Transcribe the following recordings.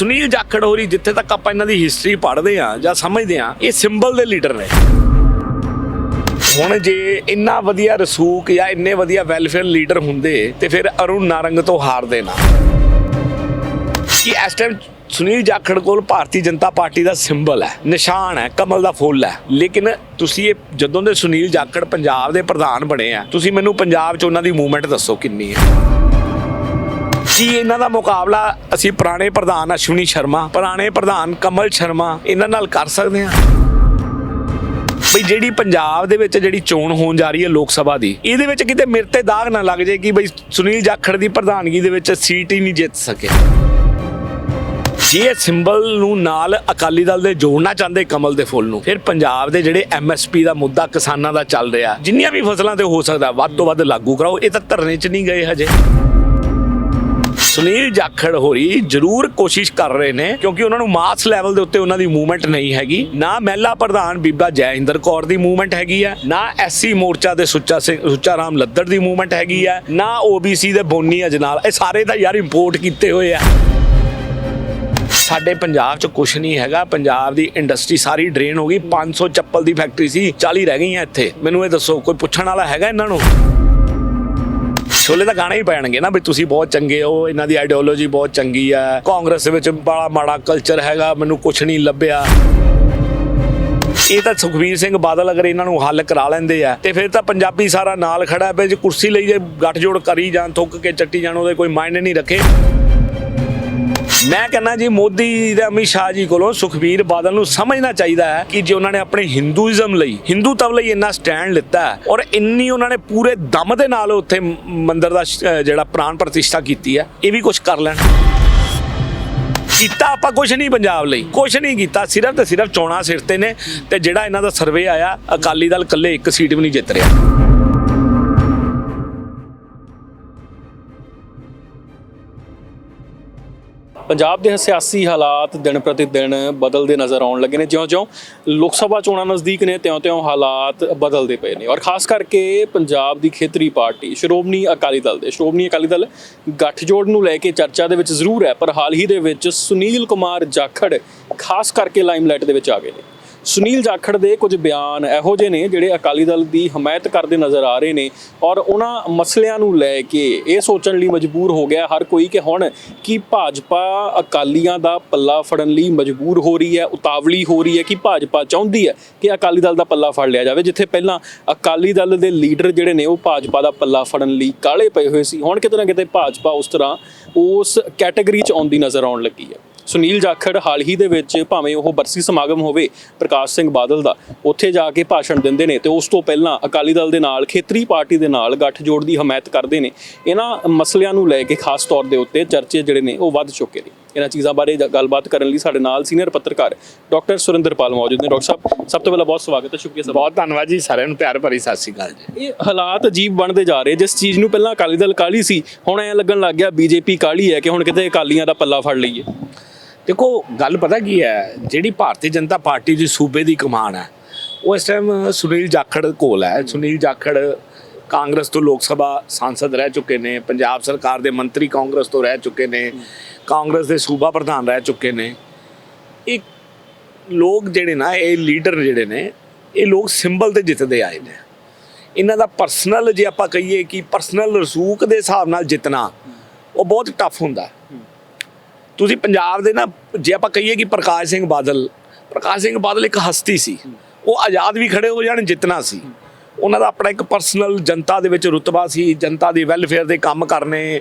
ਸੁਨੀਲ ਜਾਖੜ ਹੋਰੀ ਜਿੱਥੇ ਤੱਕ ਆਪਾਂ ਇਹਨਾਂ ਦੀ ਹਿਸਟਰੀ ਪੜ੍ਹਦੇ ਆ ਜਾਂ ਸਮਝਦੇ ਆ ਇਹ ਸਿੰਬਲ ਦੇ ਲੀਡਰ ਨੇ। ਹੁਣ ਜੇ ਇੰਨਾ ਵਧੀਆ ਰਸੂਕ ਜਾਂ ਇੰਨੇ ਵਧੀਆ ਵੈਲਫੇਅਰ ਲੀਡਰ ਹੁੰਦੇ, ਤੇ ਫਿਰ ਅਰੁਣ ਨਾਰੰਗ ਤੋਂ ਹਾਰਦੇ ਨਾ। ਕਿ ਇਸ ਟਾਈਮ ਸੁਨੀਲ ਜਾਖੜ ਕੋਲ ਭਾਰਤੀ ਜਨਤਾ ਪਾਰਟੀ ਦਾ ਸਿੰਬਲ ਹੈ, ਨਿਸ਼ਾਨ ਹੈ, ਕਮਲ ਦਾ ਫੁੱਲ ਹੈ। ਲੇਕਿਨ ਤੁਸੀਂ ਇਹ ਜਦੋਂ ਦੇ ਸੁਨੀਲ ਜਾਖੜ ਪੰਜਾਬ ਦੇ ਪ੍ਰਧਾਨ ਬਣੇ ਆ, ਤੁਸੀਂ ਮੈਨੂੰ ਪੰਜਾਬ 'ਚ ਉਹਨਾਂ ਦੀ ਮੂਵਮੈਂਟ ਦੱਸੋ ਕਿੰਨੀ ਹੈ। ਕੀ ਇਹਨਾਂ ਦਾ ਮੁਕਾਬਲਾ ਅਸੀਂ ਪੁਰਾਣੇ ਪ੍ਰਧਾਨ ਅਸ਼ਵਨੀ ਸ਼ਰਮਾ, ਪੁਰਾਣੇ ਪ੍ਰਧਾਨ ਕਮਲ ਸ਼ਰਮਾ, ਇਹਨਾਂ ਨਾਲ ਕਰ ਸਕਦੇ ਹਾਂ। ਬਈ ਜਿਹੜੀ ਪੰਜਾਬ ਦੇ ਵਿੱਚ ਜਿਹੜੀ ਚੋਣ ਹੋਣ ਜਾ ਰਹੀ ਹੈ ਲੋਕ ਸਭਾ ਦੀ, ਇਹਦੇ ਵਿੱਚ ਕਿਤੇ ਮੇਰੇ ਤੇ ਦਾਗ ਨਾ ਲੱਗ ਜਾਏ ਕਿ ਬਈ ਸੁਨੀਲ ਜਾਖੜ ਦੀ ਪ੍ਰਧਾਨਗੀ ਦੇ ਵਿੱਚ ਸੀਟ ਹੀ ਨਹੀਂ ਜਿੱਤ ਸਕੇ। ਜੇ ਸਿੰਬਲ ਨੂੰ ਨਾਲ ਅਕਾਲੀ ਦਲ ਦੇ ਜੋੜਨਾ ਚਾਹੁੰਦੇ ਕਮਲ ਦੇ ਫੁੱਲ ਨੂੰ, ਫਿਰ ਪੰਜਾਬ ਦੇ ਜਿਹੜੇ ਐਮਐਸਪੀ ਦਾ ਮੁੱਦਾ ਕਿਸਾਨਾਂ ਦਾ ਚੱਲ ਰਿਹਾ, ਜਿੰਨੀਆਂ ਵੀ ਫਸਲਾਂ ਤੇ ਹੋ ਸਕਦਾ, ਵੱਧ ਤੋਂ ਵੱਧ ਲਾਗੂ ਕਰਾਓ, ਇਹ ਤਾਂ ਧਰਨੇ 'ਚ ਨਹੀਂ ਗਏ ਹਜੇ। ਸੁਨੀਲ ਜਾਖੜ ਹੋਰੀ ਜ਼ਰੂਰ ਕੋਸ਼ਿਸ਼ ਕਰ ਰਹੇ ਨੇ, ਕਿਉਂਕਿ ਉਹਨਾਂ ਨੂੰ ਮਾਸ ਲੈਵਲ ਦੇ ਉੱਤੇ ਉਹਨਾਂ ਦੀ ਮੂਵਮੈਂਟ ਨਹੀਂ ਹੈਗੀ। ਨਾ ਮਹਿਲਾ ਪ੍ਰਧਾਨ ਬੀਬਾ ਜੈਇੰਦਰ ਕੌਰ ਦੀ ਮੂਵਮੈਂਟ ਹੈਗੀ ਹੈ, ਨਾ ਐਸਸੀ ਮੋਰਚਾ ਦੇ ਸੁੱਚਾ ਸਿੰਘ ਸੁੱਚਾ ਰਾਮ ਲੱਦੜ ਦੀ ਮੂਵਮੈਂਟ ਹੈਗੀ ਹੈ, ਨਾ ਓਬੀਸੀ ਦੇ ਬੋਨੀ ਅਜਨਾਲ, ਇਹ ਸਾਰੇ ਤਾਂ ਯਾਰ ਇੰਪੋਰਟ ਕੀਤੇ ਹੋਏ ਆ। ਸਾਡੇ ਪੰਜਾਬ 'ਚ ਕੁਝ ਨਹੀਂ ਹੈਗਾ, ਪੰਜਾਬ ਦੀ ਇੰਡਸਟਰੀ ਸਾਰੀ ਡਰੇਨ ਹੋ ਗਈ 500 ਚੱਪਲ ਦੀ ਫੈਕਟਰੀ ਸੀ 40 ਰਹਿ ਗਈਆਂ ਇੱਥੇ। ਮੈਨੂੰ ਇਹ ਦੱਸੋ, ਕੋਈ ਪੁੱਛਣ ਵਾਲਾ ਹੈਗਾ ਇਹਨਾਂ ਨੂੰ? ਛੋਲੇ ਤਾਂ ਗਾਣੇ ਹੀ ਪੈਣਗੇ ਨਾ ਵੀ ਤੁਸੀਂ ਬਹੁਤ ਚੰਗੇ ਹੋ, ਇਹਨਾਂ ਦੀ ਆਈਡੀਓਲੋਜੀ ਬਹੁਤ ਚੰਗੀ ਹੈ ਕਾਂਗਰਸ ਵਿੱਚ ਬੜਾ ਮਾੜਾ ਕਲਚਰ ਹੈਗਾ, ਮੈਨੂੰ ਕੁਝ ਨਹੀਂ ਲੱਭਿਆ। ਇਹ ਤਾਂ ਸੁਖਵੀਰ ਸਿੰਘ ਬਾਦਲ ਅਗਰ ਇਹਨਾਂ ਨੂੰ ਹੱਲ ਕਰਾ ਲੈਂਦੇ ਆ, ਤੇ ਫਿਰ ਤਾਂ ਪੰਜਾਬੀ ਸਾਰਾ ਨਾਲ ਖੜਾ ਹੈ ਵੀ ਜੇ ਕੁਰਸੀ ਲਈ ਜੇ ਗੱਠਜੋੜ ਕਰੀ ਜਾਣ, ਥੁੱਕ ਕੇ ਚੱਟੀ ਜਾਣ, ਉਹਦੇ ਕੋਈ ਮਾਇਨੇ ਨਹੀਂ ਰੱਖੇ। ਮੈਂ ਕਹਿੰਦਾ ਜੀ, ਮੋਦੀ ਤੇ ਅਮਿਤ ਸ਼ਾਹ ਜੀ ਕੋਲੋਂ ਸੁਖਬੀਰ ਬਾਦਲ ਨੂੰ ਸਮਝਣਾ ਚਾਹੀਦਾ ਹੈ ਕਿ ਜੇ ਉਹਨਾਂ ਨੇ ਆਪਣੇ ਹਿੰਦੂਇਜ਼ਮ ਲਈ ਹਿੰਦੂਤਵ ਲਈ ਇੰਨਾ ਸਟੈਂਡ ਲਿੱਤਾ ਔਰ ਇੰਨੀ ਉਹਨਾਂ ਨੇ ਪੂਰੇ ਦਮ ਦੇ ਨਾਲ ਉੱਥੇ ਮ- ਮੰਦਿਰ ਦਾ ਜਿਹੜਾ ਪ੍ਰਾਣ ਪ੍ਰਤਿਸ਼ਠਾ ਕੀਤੀ ਹੈ, ਇਹ ਵੀ ਕੁਝ ਕਰ ਲੈਣ। ਕੀਤਾ ਆਪਾਂ ਕੁਝ ਨਹੀਂ ਪੰਜਾਬ ਲਈ ਕੁਝ ਨਹੀਂ ਕੀਤਾ, ਸਿਰਫ ਤੇ ਸਿਰਫ ਚੋਣਾਂ ਸਿਰ ਤੇ ਨੇ ਤੇ ਜਿਹੜਾ ਇਹਨਾਂ ਦਾ ਸਰਵੇ ਆਇਆ, ਅਕਾਲੀ ਦਲ ਇਕੱਲੇ ਇੱਕ ਸੀਟ ਵੀ ਨਹੀਂ ਜਿੱਤ ਰਿਹਾ। ਪੰਜਾਬ ਦੇ ਸਿਆਸੀ ਹਾਲਾਤ ਦਿਨ ਪ੍ਰਤੀ ਦਿਨ ਬਦਲਦੇ ਨਜ਼ਰ ਆਉਣ ਲੱਗੇ ਨੇ। ਜਿਉਂ-ਜਿਉਂ ਲੋਕ ਸਭਾ ਚੋਣਾਂ ਨਜ਼ਦੀਕ ਨੇ, ਤਿਉਂ-ਤਿਉਂ ਹਾਲਾਤ ਬਦਲਦੇ ਪਏ ਨੇ। ਔਰ ਖਾਸ ਕਰਕੇ ਪੰਜਾਬ ਦੀ ਖੇਤਰੀ ਪਾਰਟੀ, ਸ਼੍ਰੋਮਣੀ ਅਕਾਲੀ ਦਲ ਦੇ। ਸ਼੍ਰੋਮਣੀ ਅਕਾਲੀ ਦਲ ਗੱਠਜੋੜ ਨੂੰ ਲੈ ਕੇ ਚਰਚਾ ਦੇ ਵਿੱਚ ਜ਼ਰੂਰ ਹੈ, ਪਰ ਹਾਲ ਹੀ ਦੇ ਵਿੱਚ ਸੁਨੀਲ ਕੁਮਾਰ ਜਾਖੜ ਖਾਸ ਕਰਕੇ ਲਾਈਮਲਾਈਟ ਦੇ ਵਿੱਚ ਆ ਗਏ ਨੇ। ਸੁਨੀਲ ਜਾਖੜ ਦੇ ਕੁਝ ਬਿਆਨ ਇਹੋ ਜਿਹੇ ਨੇ ਜਿਹੜੇ ਅਕਾਲੀ ਦਲ ਦੀ ਹਮਾਇਤ ਕਰਦੇ ਨਜ਼ਰ ਆ ਰਹੇ ਨੇ ਔਰ ਉਹਨਾਂ ਮਸਲਿਆਂ ਨੂੰ ਲੈ ਕੇ ਇਹ ਸੋਚਣ ਲਈ ਮਜਬੂਰ ਹੋ ਗਿਆ ਹਰ ਕੋਈ ਕਿ ਹੁਣ ਕੀ ਭਾਜਪਾ ਅਕਾਲੀਆਂ ਦਾ ਪੱਲਾ ਫੜਨ ਲਈ ਮਜਬੂਰ ਹੋ ਰਹੀ ਹੈ, ਉਤਾਵਲੀ ਹੋ ਰਹੀ ਹੈ, ਕਿ ਭਾਜਪਾ ਚਾਹੁੰਦੀ ਹੈ ਕਿ ਅਕਾਲੀ ਦਲ ਦਾ ਪੱਲਾ ਫੜ ਲਿਆ ਜਾਵੇ, ਜਿੱਥੇ ਪਹਿਲਾਂ ਅਕਾਲੀ ਦਲ ਦੇ ਲੀਡਰ ਜਿਹੜੇ ਨੇ ਉਹ ਭਾਜਪਾ ਦਾ ਪੱਲਾ ਫੜਨ ਲਈ ਕਾਲੇ ਪਏ ਹੋਏ ਸੀ। ਹੁਣ ਕਿਤੇ ਨਾ ਕਿਤੇ ਭਾਜਪਾ ਉਸ ਤਰ੍ਹਾਂ ਉਸ ਕੈਟਾਗਰੀ 'ਚ ਆਉਂਦੀ ਨਜ਼ਰ ਆਉਣ ਲੱਗੀ ਹੈ। ਸੁਨੀਲ ਜਾਖੜ ਹਾਲ ਹੀ ਦੇ ਵਿੱਚ ਭਾਵੇਂ ਉਹ ਬਰਸੀ ਸਮਾਗਮ ਹੋਵੇ ਪ੍ਰਕਾਸ਼ ਸਿੰਘ ਬਾਦਲ ਦਾ ਉੱਥੇ ਜਾ ਕੇ ਭਾਸ਼ਣ ਦਿੰਦੇ ਨੇ ਤੇ ਉਸ ਤੋਂ ਪਹਿਲਾਂ ਅਕਾਲੀ ਦਲ ਦੇ ਨਾਲ ਖੇਤਰੀ ਪਾਰਟੀ ਦੇ ਨਾਲ ਗੱਠਜੋੜ ਦੀ ਹਮਾਇਤ ਕਰਦੇ ਨੇ। ਇਹਨਾਂ ਮਸਲਿਆਂ ਨੂੰ ਲੈ ਕੇ ਖਾਸ ਤੌਰ ਦੇ ਉੱਤੇ ਚਰਚੇ ਜਿਹੜੇ ਨੇ ਉਹ ਵੱਧ ਚੁੱਕੇ ਨੇ। ਇਹਨਾਂ ਚੀਜ਼ਾਂ ਬਾਰੇ ਗੱਲਬਾਤ ਕਰਨ ਲਈ ਸਾਡੇ ਨਾਲ ਸੀਨੀਅਰ ਪੱਤਰਕਾਰ ਡਾਕਟਰ ਸੁਰਿੰਦਰਪਾਲ ਮੌਜੂਦ ਨੇ। ਡਾਕਟਰ ਸਾਹਿਬ ਸਭ ਤੋਂ ਪਹਿਲਾਂ ਬਹੁਤ ਸਵਾਗਤ ਹੈ ਸ਼ੁਕਰੀਆ ਸਰ ਬਹੁਤ ਧੰਨਵਾਦ ਜੀ ਸਾਰਿਆਂ ਨੂੰ ਪਿਆਰ ਭਰੀ ਸਤਿ ਸ਼੍ਰੀ ਅਕਾਲ ਜੀ। ਇਹ ਹਾਲਾਤ ਅਜੀਬ ਬਣਦੇ ਜਾ ਰਹੇ ਜਿਸ ਚੀਜ਼ ਨੂੰ ਪਹਿਲਾਂ ਅਕਾਲੀ ਦਲ ਕਾਲੀ ਸੀ ਹੁਣ ਐ ਲੱਗਣ ਲੱਗ ਗਿਆ ਬੀਜੇਪੀ ਕਾਲੀ ਹੈ ਕਿ ਹੁਣ ਕਿਤੇ ਅਕਾਲੀਆਂ ਦਾ ਪੱਲਾ ਫੜ ਲਈਏ। ਦੇਖੋ, ਗੱਲ ਪਤਾ ਕੀ ਹੈ? ਜਿਹੜੀ ਭਾਰਤੀ ਜਨਤਾ ਪਾਰਟੀ ਦੀ ਸੂਬੇ ਦੀ ਕਮਾਨ ਹੈ, ਉਹ ਇਸ ਟਾਈਮ ਸੁਨੀਲ ਜਾਖੜ ਕੋਲ ਹੈ। ਸੁਨੀਲ ਜਾਖੜ ਕਾਂਗਰਸ ਤੋਂ ਲੋਕ ਸਭਾ ਸਾਂਸਦ ਰਹਿ ਚੁੱਕੇ ਨੇ, ਪੰਜਾਬ ਸਰਕਾਰ ਦੇ ਮੰਤਰੀ ਕਾਂਗਰਸ ਤੋਂ ਰਹਿ ਚੁੱਕੇ ਨੇ, ਕਾਂਗਰਸ ਦੇ ਸੂਬਾ ਪ੍ਰਧਾਨ ਰਹਿ ਚੁੱਕੇ ਨੇ। ਇਹ ਲੋਕ ਜਿਹੜੇ ਨਾ, ਇਹ ਲੀਡਰ ਜਿਹੜੇ ਨੇ, ਇਹ ਲੋਕ ਸਿੰਬਲ ਤੇ ਜਿੱਤਦੇ ਆਏ ਨੇ। ਇਹਨਾਂ ਦਾ ਪਰਸਨਲ ਜੇ ਆਪਾਂ ਕਹੀਏ ਕਿ ਪਰਸਨਲ ਰਸੂਖ ਦੇ ਹਿਸਾਬ ਨਾਲ ਜਿੱਤਣਾ, ਉਹ ਬਹੁਤ ਟਫ ਹੁੰਦਾ। ਹੈ ਤੁਸੀਂ ਪੰਜਾਬ ਦੇ ਨਾ, ਜੇ ਆਪਾਂ ਕਹੀਏ ਕਿ ਪ੍ਰਕਾਸ਼ ਸਿੰਘ ਬਾਦਲ, ਪ੍ਰਕਾਸ਼ ਸਿੰਘ ਬਾਦਲ ਇੱਕ ਹਸਤੀ ਸੀ। ਉਹ ਆਜ਼ਾਦ ਵੀ ਖੜੇ ਹੋ ਜਾਣ, ਜਿੱਤਣਾ ਸੀ। ਉਹਨਾਂ ਦਾ ਆਪਣਾ ਇੱਕ ਪਰਸਨਲ ਜਨਤਾ ਦੇ ਵਿੱਚ ਰੁਤਬਾ ਸੀ, ਜਨਤਾ ਦੇ ਵੈਲਫੇਅਰ ਦੇ ਕੰਮ ਕਰਨੇ।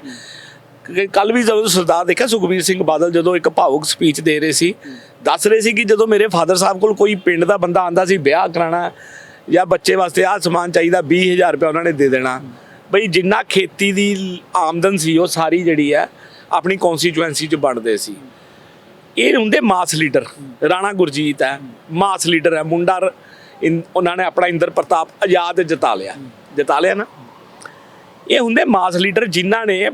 ਕੱਲ ਵੀ ਜਦੋਂ ਸਰਦਾਰ ਦੇਖਿਆ ਸੁਖਬੀਰ ਸਿੰਘ ਬਾਦਲ ਜਦੋਂ ਇੱਕ ਭਾਵੁਕ ਸਪੀਚ ਦੇ ਰਹੇ ਸੀ, ਦੱਸ ਰਹੇ ਸੀ ਕਿ ਜਦੋਂ ਮੇਰੇ ਫਾਦਰ ਸਾਹਿਬ ਕੋਲ ਕੋਈ ਪਿੰਡ ਦਾ ਬੰਦਾ ਆਂਦਾ ਸੀ ਵਿਆਹ ਕਰਾਣਾ ਜਾਂ ਬੱਚੇ ਵਾਸਤੇ ਆਹ ਸਮਾਨ ਚਾਹੀਦਾ 20000 ਰੁਪਏ ਉਹਨਾਂ ਨੇ ਦੇ ਦੇਣਾ। ਬਈ ਜਿੰਨਾ ਖੇਤੀ ਦੀ ਆਮਦਨ ਸੀ, ਉਹ ਸਾਰੀ ਜਿਹੜੀ ਹੈ ਆਪਣੀ ਕਨਸਟੀਚੁਐਂਸੀ 'ਚ ਬਣਦੇ ਸੀ। ਇਹ ਹੁੰਦੇ ਮਾਸ ਲੀਡਰ। ਰਾਣਾ ਗੁਰਜੀਤ ਹੈ, ਮਾਸ ਲੀਡਰ ਹੈ, ਮੁੰਡਾ ਉਹਨਾਂ ਨੇ ਆਪਣਾ ਇੰਦਰ ਪ੍ਰਤਾਪ ਆਜ਼ਾਦ ਜਿਤਾ ਲਿਆ। ਜਿਤਾ ਲਿਆ ਨਾ। ਇਹ ਹੁੰਦੇ ਮਾਸ ਲੀਡਰ ਜਿਨ੍ਹਾਂ ਨੇ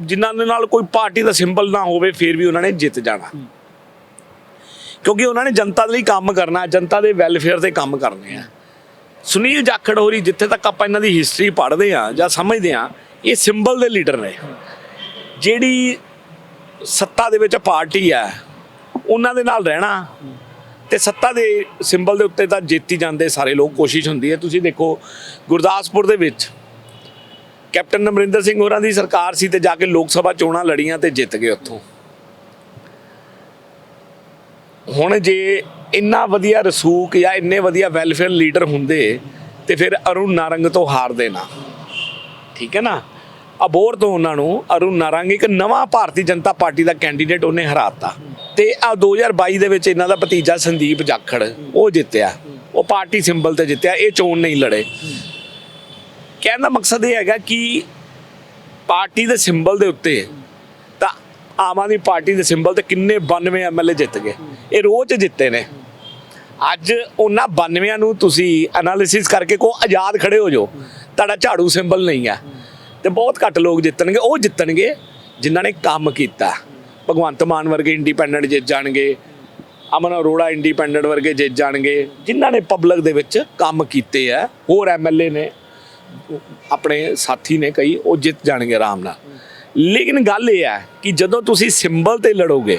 ਜਿਨ੍ਹਾਂ ਦੇ ਨਾਲ ਕੋਈ ਪਾਰਟੀ ਦਾ ਸਿੰਬਲ ਨਾ ਹੋਵੇ, ਫਿਰ ਵੀ ਉਹਨਾਂ ਨੇ ਜਿੱਤ ਜਾਣਾ। ਕਿਉਂਕਿ ਉਹਨਾਂ ਨੇ ਜਨਤਾ ਦੇ ਲਈ ਕੰਮ ਕਰਨਾ, ਜਨਤਾ ਦੇ ਵੈਲਫੇਅਰ ਦੇ ਕੰਮ ਕਰਨੇ ਆ। ਸੁਨੀਲ ਜਾਖੜ ਹੋਰੀ, ਜਿੱਥੇ ਤੱਕ ਆਪਾਂ ਇਹਨਾਂ ਦੀ ਹਿਸਟਰੀ ਪੜ੍ਹਦੇ ਆ ਜਾਂ ਸਮਝਦੇ ਆ ਇਹ ਸਿੰਬਲ ਦੇ ਲੀਡਰ ਨੇ। ਜਿਹੜੀ ਸੱਤਾ ਦੇ ਵਿੱਚ ਪਾਰਟੀ ਹੈ, ਉਹਨਾਂ ਦੇ ਨਾਲ ਰਹਿਣਾ ਤੇ ਸੱਤਾ ਦੇ ਸਿੰਬਲ ਦੇ ਉੱਤੇ ਤਾਂ ਜਿੱਤੀ ਜਾਂਦੇ ਸਾਰੇ ਲੋਕ ਕੋਸ਼ਿਸ਼ ਹੁੰਦੀ ਹੈ। ਤੁਸੀਂ ਦੇਖੋ ਗੁਰਦਾਸਪੁਰ ਦੇ ਵਿੱਚ ਕੈਪਟਨ ਅਮਰਿੰਦਰ ਸਿੰਘ ਹੋਰਾਂ ਦੀ ਸਰਕਾਰ ਸੀ ਤੇ ਜਾ ਕੇ ਲੋਕ ਸਭਾ ਚੋਣਾਂ ਲੜੀਆਂ ਤੇ ਜਿੱਤ ਗਏ ਉੱਥੋਂ। ਹੁਣ ਜੇ ਇੰਨਾ ਵਧੀਆ ਰਸੂਖ ਜਾਂ ਇੰਨੇ ਵਧੀਆ ਵੈਲਫੇਅਰ ਲੀਡਰ ਹੁੰਦੇ ਤੇ ਫਿਰ ਅਰੁਣ ਨਾਰੰਗ ਤੋਂ ਹਾਰਦੇ ਨਾ। ਠੀਕ ਹੈ ਨਾ? ਅਬੋਰ ਤੋਂ ਉਹਨਾਂ ਨੂੰ ਅਰੁਣ ਨਾਰੰਗ, ਇੱਕ ਨਵਾਂ ਭਾਰਤੀ ਜਨਤਾ ਪਾਰਟੀ ਦਾ ਕੈਂਡੀਡੇਟ ਉਹਨੇ ਹਰਾਤਾ। ਤੇ ਆ 2022 ਦੇ ਵਿੱਚ ਇਹਨਾਂ ਦਾ ਭਤੀਜਾ ਸੰਦੀਪ ਜਾਖੜ, ਉਹ ਜਿੱਤਿਆ। ਉਹ ਪਾਰਟੀ ਸਿੰਬਲ ਤੇ ਜਿੱਤਿਆ, ਇਹ ਚੋਣ ਨਹੀਂ ਲੜੇ। ਕਹਿਣ ਦਾ ਮਕਸਦ ਇਹ ਹੈਗਾ ਕਿ ਪਾਰਟੀ ਦੇ ਸਿੰਬਲ ਦੇ ਉੱਤੇ ਤਾਂ ਆਮ ਆਦਮੀ ਪਾਰਟੀ ਦੇ ਸਿੰਬਲ ਤੇ ਕਿੰਨੇ 92 ਐਮਐਲਏ ਜਿੱਤ ਗਏ। ਇਹ ਰੋਜ਼ ਜਿੱਤੇ ਨੇ। ਅੱਜ ਉਹਨਾਂ 92 ਨੂੰ ਤੁਸੀਂ ਐਨਾਲਿਸਿਸ ਕਰਕੇ ਕੋ ਆਜ਼ਾਦ ਖੜੇ ਹੋ ਜਾਓ। ਤੁਹਾਡਾ ਝਾੜੂ ਸਿੰਬਲ ਨਹੀਂ ਆ। ਤੇ ਬਹੁਤ ਘੱਟ ਲੋਕ ਜਿੱਤਣਗੇ, ਉਹ ਜਿੱਤਣਗੇ ਜਿਨ੍ਹਾਂ ਨੇ ਕੰਮ ਕੀਤਾ। ਭਗਵੰਤ ਮਾਨ ਵਰਗੇ ਇੰਡੀਪੈਂਡੈਂਟ ਜਿੱਤ ਜਾਣਗੇ, ਅਮਨ ਅਰੋੜਾ ਇੰਡੀਪੈਂਡੈਂਟ ਵਰਗੇ ਜਿੱਤ ਜਾਣਗੇ, ਜਿਨ੍ਹਾਂ ਨੇ ਪਬਲਿਕ ਦੇ ਵਿੱਚ ਕੰਮ ਕੀਤੇ ਆ, ਹੋਰ ਐਮਐਲਏ ਨੇ, ਆਪਣੇ ਸਾਥੀ ਨੇ ਕਈ, ਉਹ ਜਿੱਤ ਜਾਣਗੇ ਆਰਾਮ ਨਾਲ। ਲੇਕਿਨ ਗੱਲ ਇਹ ਹੈ ਕਿ ਜਦੋਂ ਤੁਸੀਂ ਸਿੰਬਲ ਤੇ ਲੜੋਗੇ,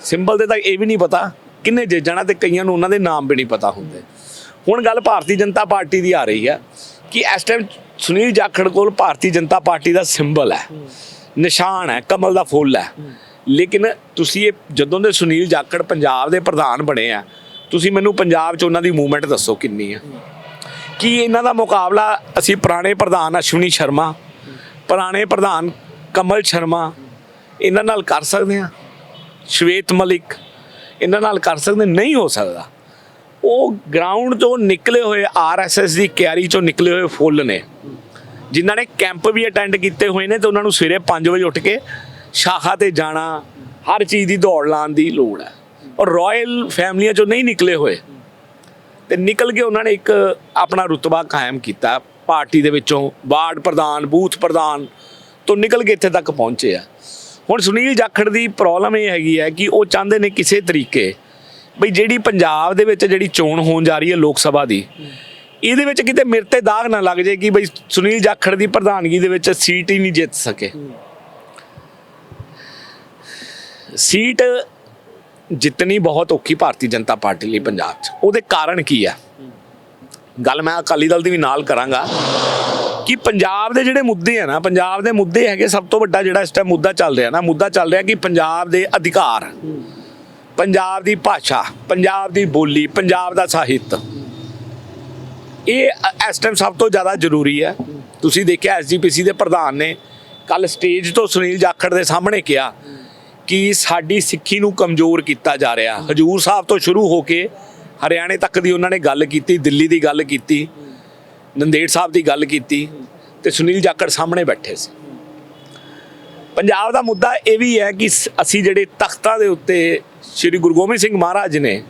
ਸਿੰਬਲ ਤੇ ਤਾਂ ਇਹ ਵੀ ਨਹੀਂ ਪਤਾ ਕਿੰਨੇ ਜਿੱਤ ਜਾਣਾ ਤੇ ਕਈਆਂ ਨੂੰ ਉਹਨਾਂ ਦੇ ਨਾਮ ਵੀ ਨਹੀਂ ਪਤਾ ਹੁੰਦੇ। ਹੁਣ ਗੱਲ ਭਾਰਤੀ ਜਨਤਾ ਪਾਰਟੀ ਦੀ ਆ ਰਹੀ ਹੈ ਕਿ ਇਸ ਟਾਈਮ ਸੁਨੀਲ ਜਾਖੜ ਕੋਲ ਭਾਰਤੀ ਜਨਤਾ ਪਾਰਟੀ ਦਾ ਸਿੰਬਲ ਹੈ। ਨਿਸ਼ਾਨ ਹੈ ਕਮਲ ਦਾ ਫੁੱਲ ਹੈ। ਲੇਕਿਨ ਤੁਸੀਂ ਇਹ ਜਦੋਂ ਦੇ ਸੁਨੀਲ ਜਾਖੜ ਪੰਜਾਬ ਦੇ ਪ੍ਰਧਾਨ ਬਣੇ ਆ ਤੁਸੀਂ ਮੈਨੂੰ ਪੰਜਾਬ 'ਚ ਉਹਨਾਂ ਦੀ ਮੂਵਮੈਂਟ ਦੱਸੋ ਕਿੰਨੀ ਹੈ। ਕੀ ਇਹਨਾਂ ਦਾ ਮੁਕਾਬਲਾ ਅਸੀਂ ਪੁਰਾਣੇ ਪ੍ਰਧਾਨ ਅਸ਼ਵਨੀ ਸ਼ਰਮਾ ਪੁਰਾਣੇ ਪ੍ਰਧਾਨ ਕਮਲ ਸ਼ਰਮਾ ਇਹਨਾਂ ਨਾਲ ਕਰ ਸਕਦੇ ਹਾਂ ਸ਼ਵੇਤ ਮਲਿਕ ਇਹਨਾਂ ਨਾਲ ਕਰ ਸਕਦੇ? ਨਹੀਂ ਹੋ ਸਕਦਾ। ਉਹ ਗਰਾਊਂਡ ਤੋਂ ਨਿਕਲੇ ਹੋਏ ਆਰਐਸਐਸ ਦੀ ਕਿਆਰੀ ਚੋਂ ਨਿਕਲੇ ਹੋਏ ਫੁੱਲ ਨੇ। ਜਿਨ੍ਹਾਂ ਨੇ ਕੈਂਪ ਵੀ ਅਟੈਂਡ ਕੀਤੇ ਹੋਏ ਨੇ ਤੇ ਉਹਨਾਂ ਨੂੰ ਸਵੇਰੇ 5 ਵਜੇ ਉੱਠ ਕੇ ਸ਼ਾਖਾ ਤੇ ਜਾਣਾ, ਹਰ ਚੀਜ਼ ਦੀ ਦੌੜ ਲਾਉਣ ਦੀ ਲੋੜ ਹੈ। ਔਰ ਰਾਇਲ ਫੈਮਲੀਆਂ ਚੋਂ ਨਹੀਂ ਨਿਕਲੇ ਹੋਏ। ਤੇ ਨਿਕਲ ਕੇ ਉਹਨਾਂ ਨੇ ਇੱਕ ਆਪਣਾ ਰੁਤਬਾ ਕਾਇਮ ਕੀਤਾ। ਪਾਰਟੀ ਦੇ ਵਿੱਚੋਂ ਵਾਰਡ ਪ੍ਰਧਾਨ, ਬੂਥ ਪ੍ਰਧਾਨ ਤੋਂ ਨਿਕਲ ਕੇ ਇੱਥੇ ਤੱਕ ਪਹੁੰਚੇ ਆ। ਹੁਣ ਸੁਨੀਲ ਜਾਖੜ ਦੀ ਪ੍ਰੋਬਲਮ ਇਹ ਹੈਗੀ ਹੈ ਕਿ ਉਹ ਚਾਹੁੰਦੇ ਨੇ ਕਿਸੇ ਤਰੀਕੇ ਬਈ ਜਿਹੜੀ ਪੰਜਾਬ ਦੇ ਵਿੱਚ ਜਿਹੜੀ ਚੋਣ ਹੋਣ ਜਾ ਰਹੀ ਹੈ ਲੋਕ ਸਭਾ ਦੀ, ਇਹਦੇ ਵਿੱਚ ਕਿਤੇ ਮੇਰੇ ਤੇ ਦਾਗ ਨਾ ਲੱਗ ਜੇ ਕਿ ਬਈ ਸੁਨੀਲ ਜਾਖੜ ਦੀ ਪ੍ਰਧਾਨਗੀ ਦੇ ਵਿੱਚ ਸੀਟ ਹੀ ਨਹੀਂ ਜਿੱਤ ਸਕੇ। ਸੀਟ ਜਿੱਤਣੀ ਬਹੁਤ ਔਖੀ ਭਾਰਤੀ ਜਨਤਾ ਪਾਰਟੀ ਲਈ ਪੰਜਾਬ 'ਚ। ਉਹਦੇ ਕਾਰਨ ਕੀ ਆ ਗੱਲ ਮੈਂ ਅਕਾਲੀ ਦਲ ਦੀ ਵੀ ਨਾਲ ਕਰਾਂਗਾ ਕਿ ਪੰਜਾਬ ਦੇ ਜਿਹੜੇ ਮੁੱਦੇ ਆ ਨਾ, ਪੰਜਾਬ ਦੇ ਮੁੱਦੇ ਹੈਗੇ ਸਭ ਤੋਂ ਵੱਡਾ ਜਿਹੜਾ ਇਸ ਟਾਈਮ ਮੁੱਦਾ ਚੱਲ ਰਿਹਾ ਨਾ, ਮੁੱਦਾ ਚੱਲ ਰਿਹਾ ਕਿ ਪੰਜਾਬ ਦੇ ਅਧਿਕਾਰ ਪੰਜਾਬ ਦੀ ਭਾਸ਼ਾ, ਪੰਜਾਬ ਦੀ ਬੋਲੀ, ਪੰਜਾਬ ਦਾ ਸਾਹਿਤ। ਇਹ ਇਸ ਟਾਈਮ ਸਭ ਤੋਂ ਜ਼ਿਆਦਾ ਜ਼ਰੂਰੀ ਹੈ। ਤੁਸੀਂ ਦੇਖਿਆ ਐਸਜੀਪੀਸੀ ਦੇ ਪ੍ਰਧਾਨ ਨੇ ਕੱਲ ਸਟੇਜ ਤੋਂ ਸੁਨੀਲ ਜਾਖੜ ਦੇ ਸਾਹਮਣੇ ਕਿਹਾ ਕਿ ਸਾਡੀ ਸਿੱਖੀ ਨੂੰ ਕਮਜ਼ੋਰ ਕੀਤਾ ਜਾ ਰਿਹਾ। ਹਜੂਰ ਸਾਹਿਬ ਤੋਂ ਸ਼ੁਰੂ ਹੋ ਕੇ ਹਰਿਆਣੇ ਤੱਕ ਦੀ ਉਹਨਾਂ ਨੇ ਗੱਲ ਕੀਤੀ, ਦਿੱਲੀ ਦੀ ਗੱਲ ਕੀਤੀ, ਨੰਦੇੜ ਸਾਹਿਬ ਦੀ ਗੱਲ ਕੀਤੀ ਤੇ ਸੁਨੀਲ ਜਾਖੜ ਸਾਹਮਣੇ ਬੈਠੇ ਸੀ। ਪੰਜਾਬ ਦਾ ਮੁੱਦਾ ਇਹ ਵੀ ਹੈ ਕਿ ਸ- ਅਸੀਂ ਜਿਹੜੇ ਤਖਤਾਂ ਦੇ ਉੱਤੇ ਸ੍ਰੀ ਗੁਰੂ ਗੋਬਿੰਦ ਸਿੰਘ ਮਹਾਰਾਜ ਨੇ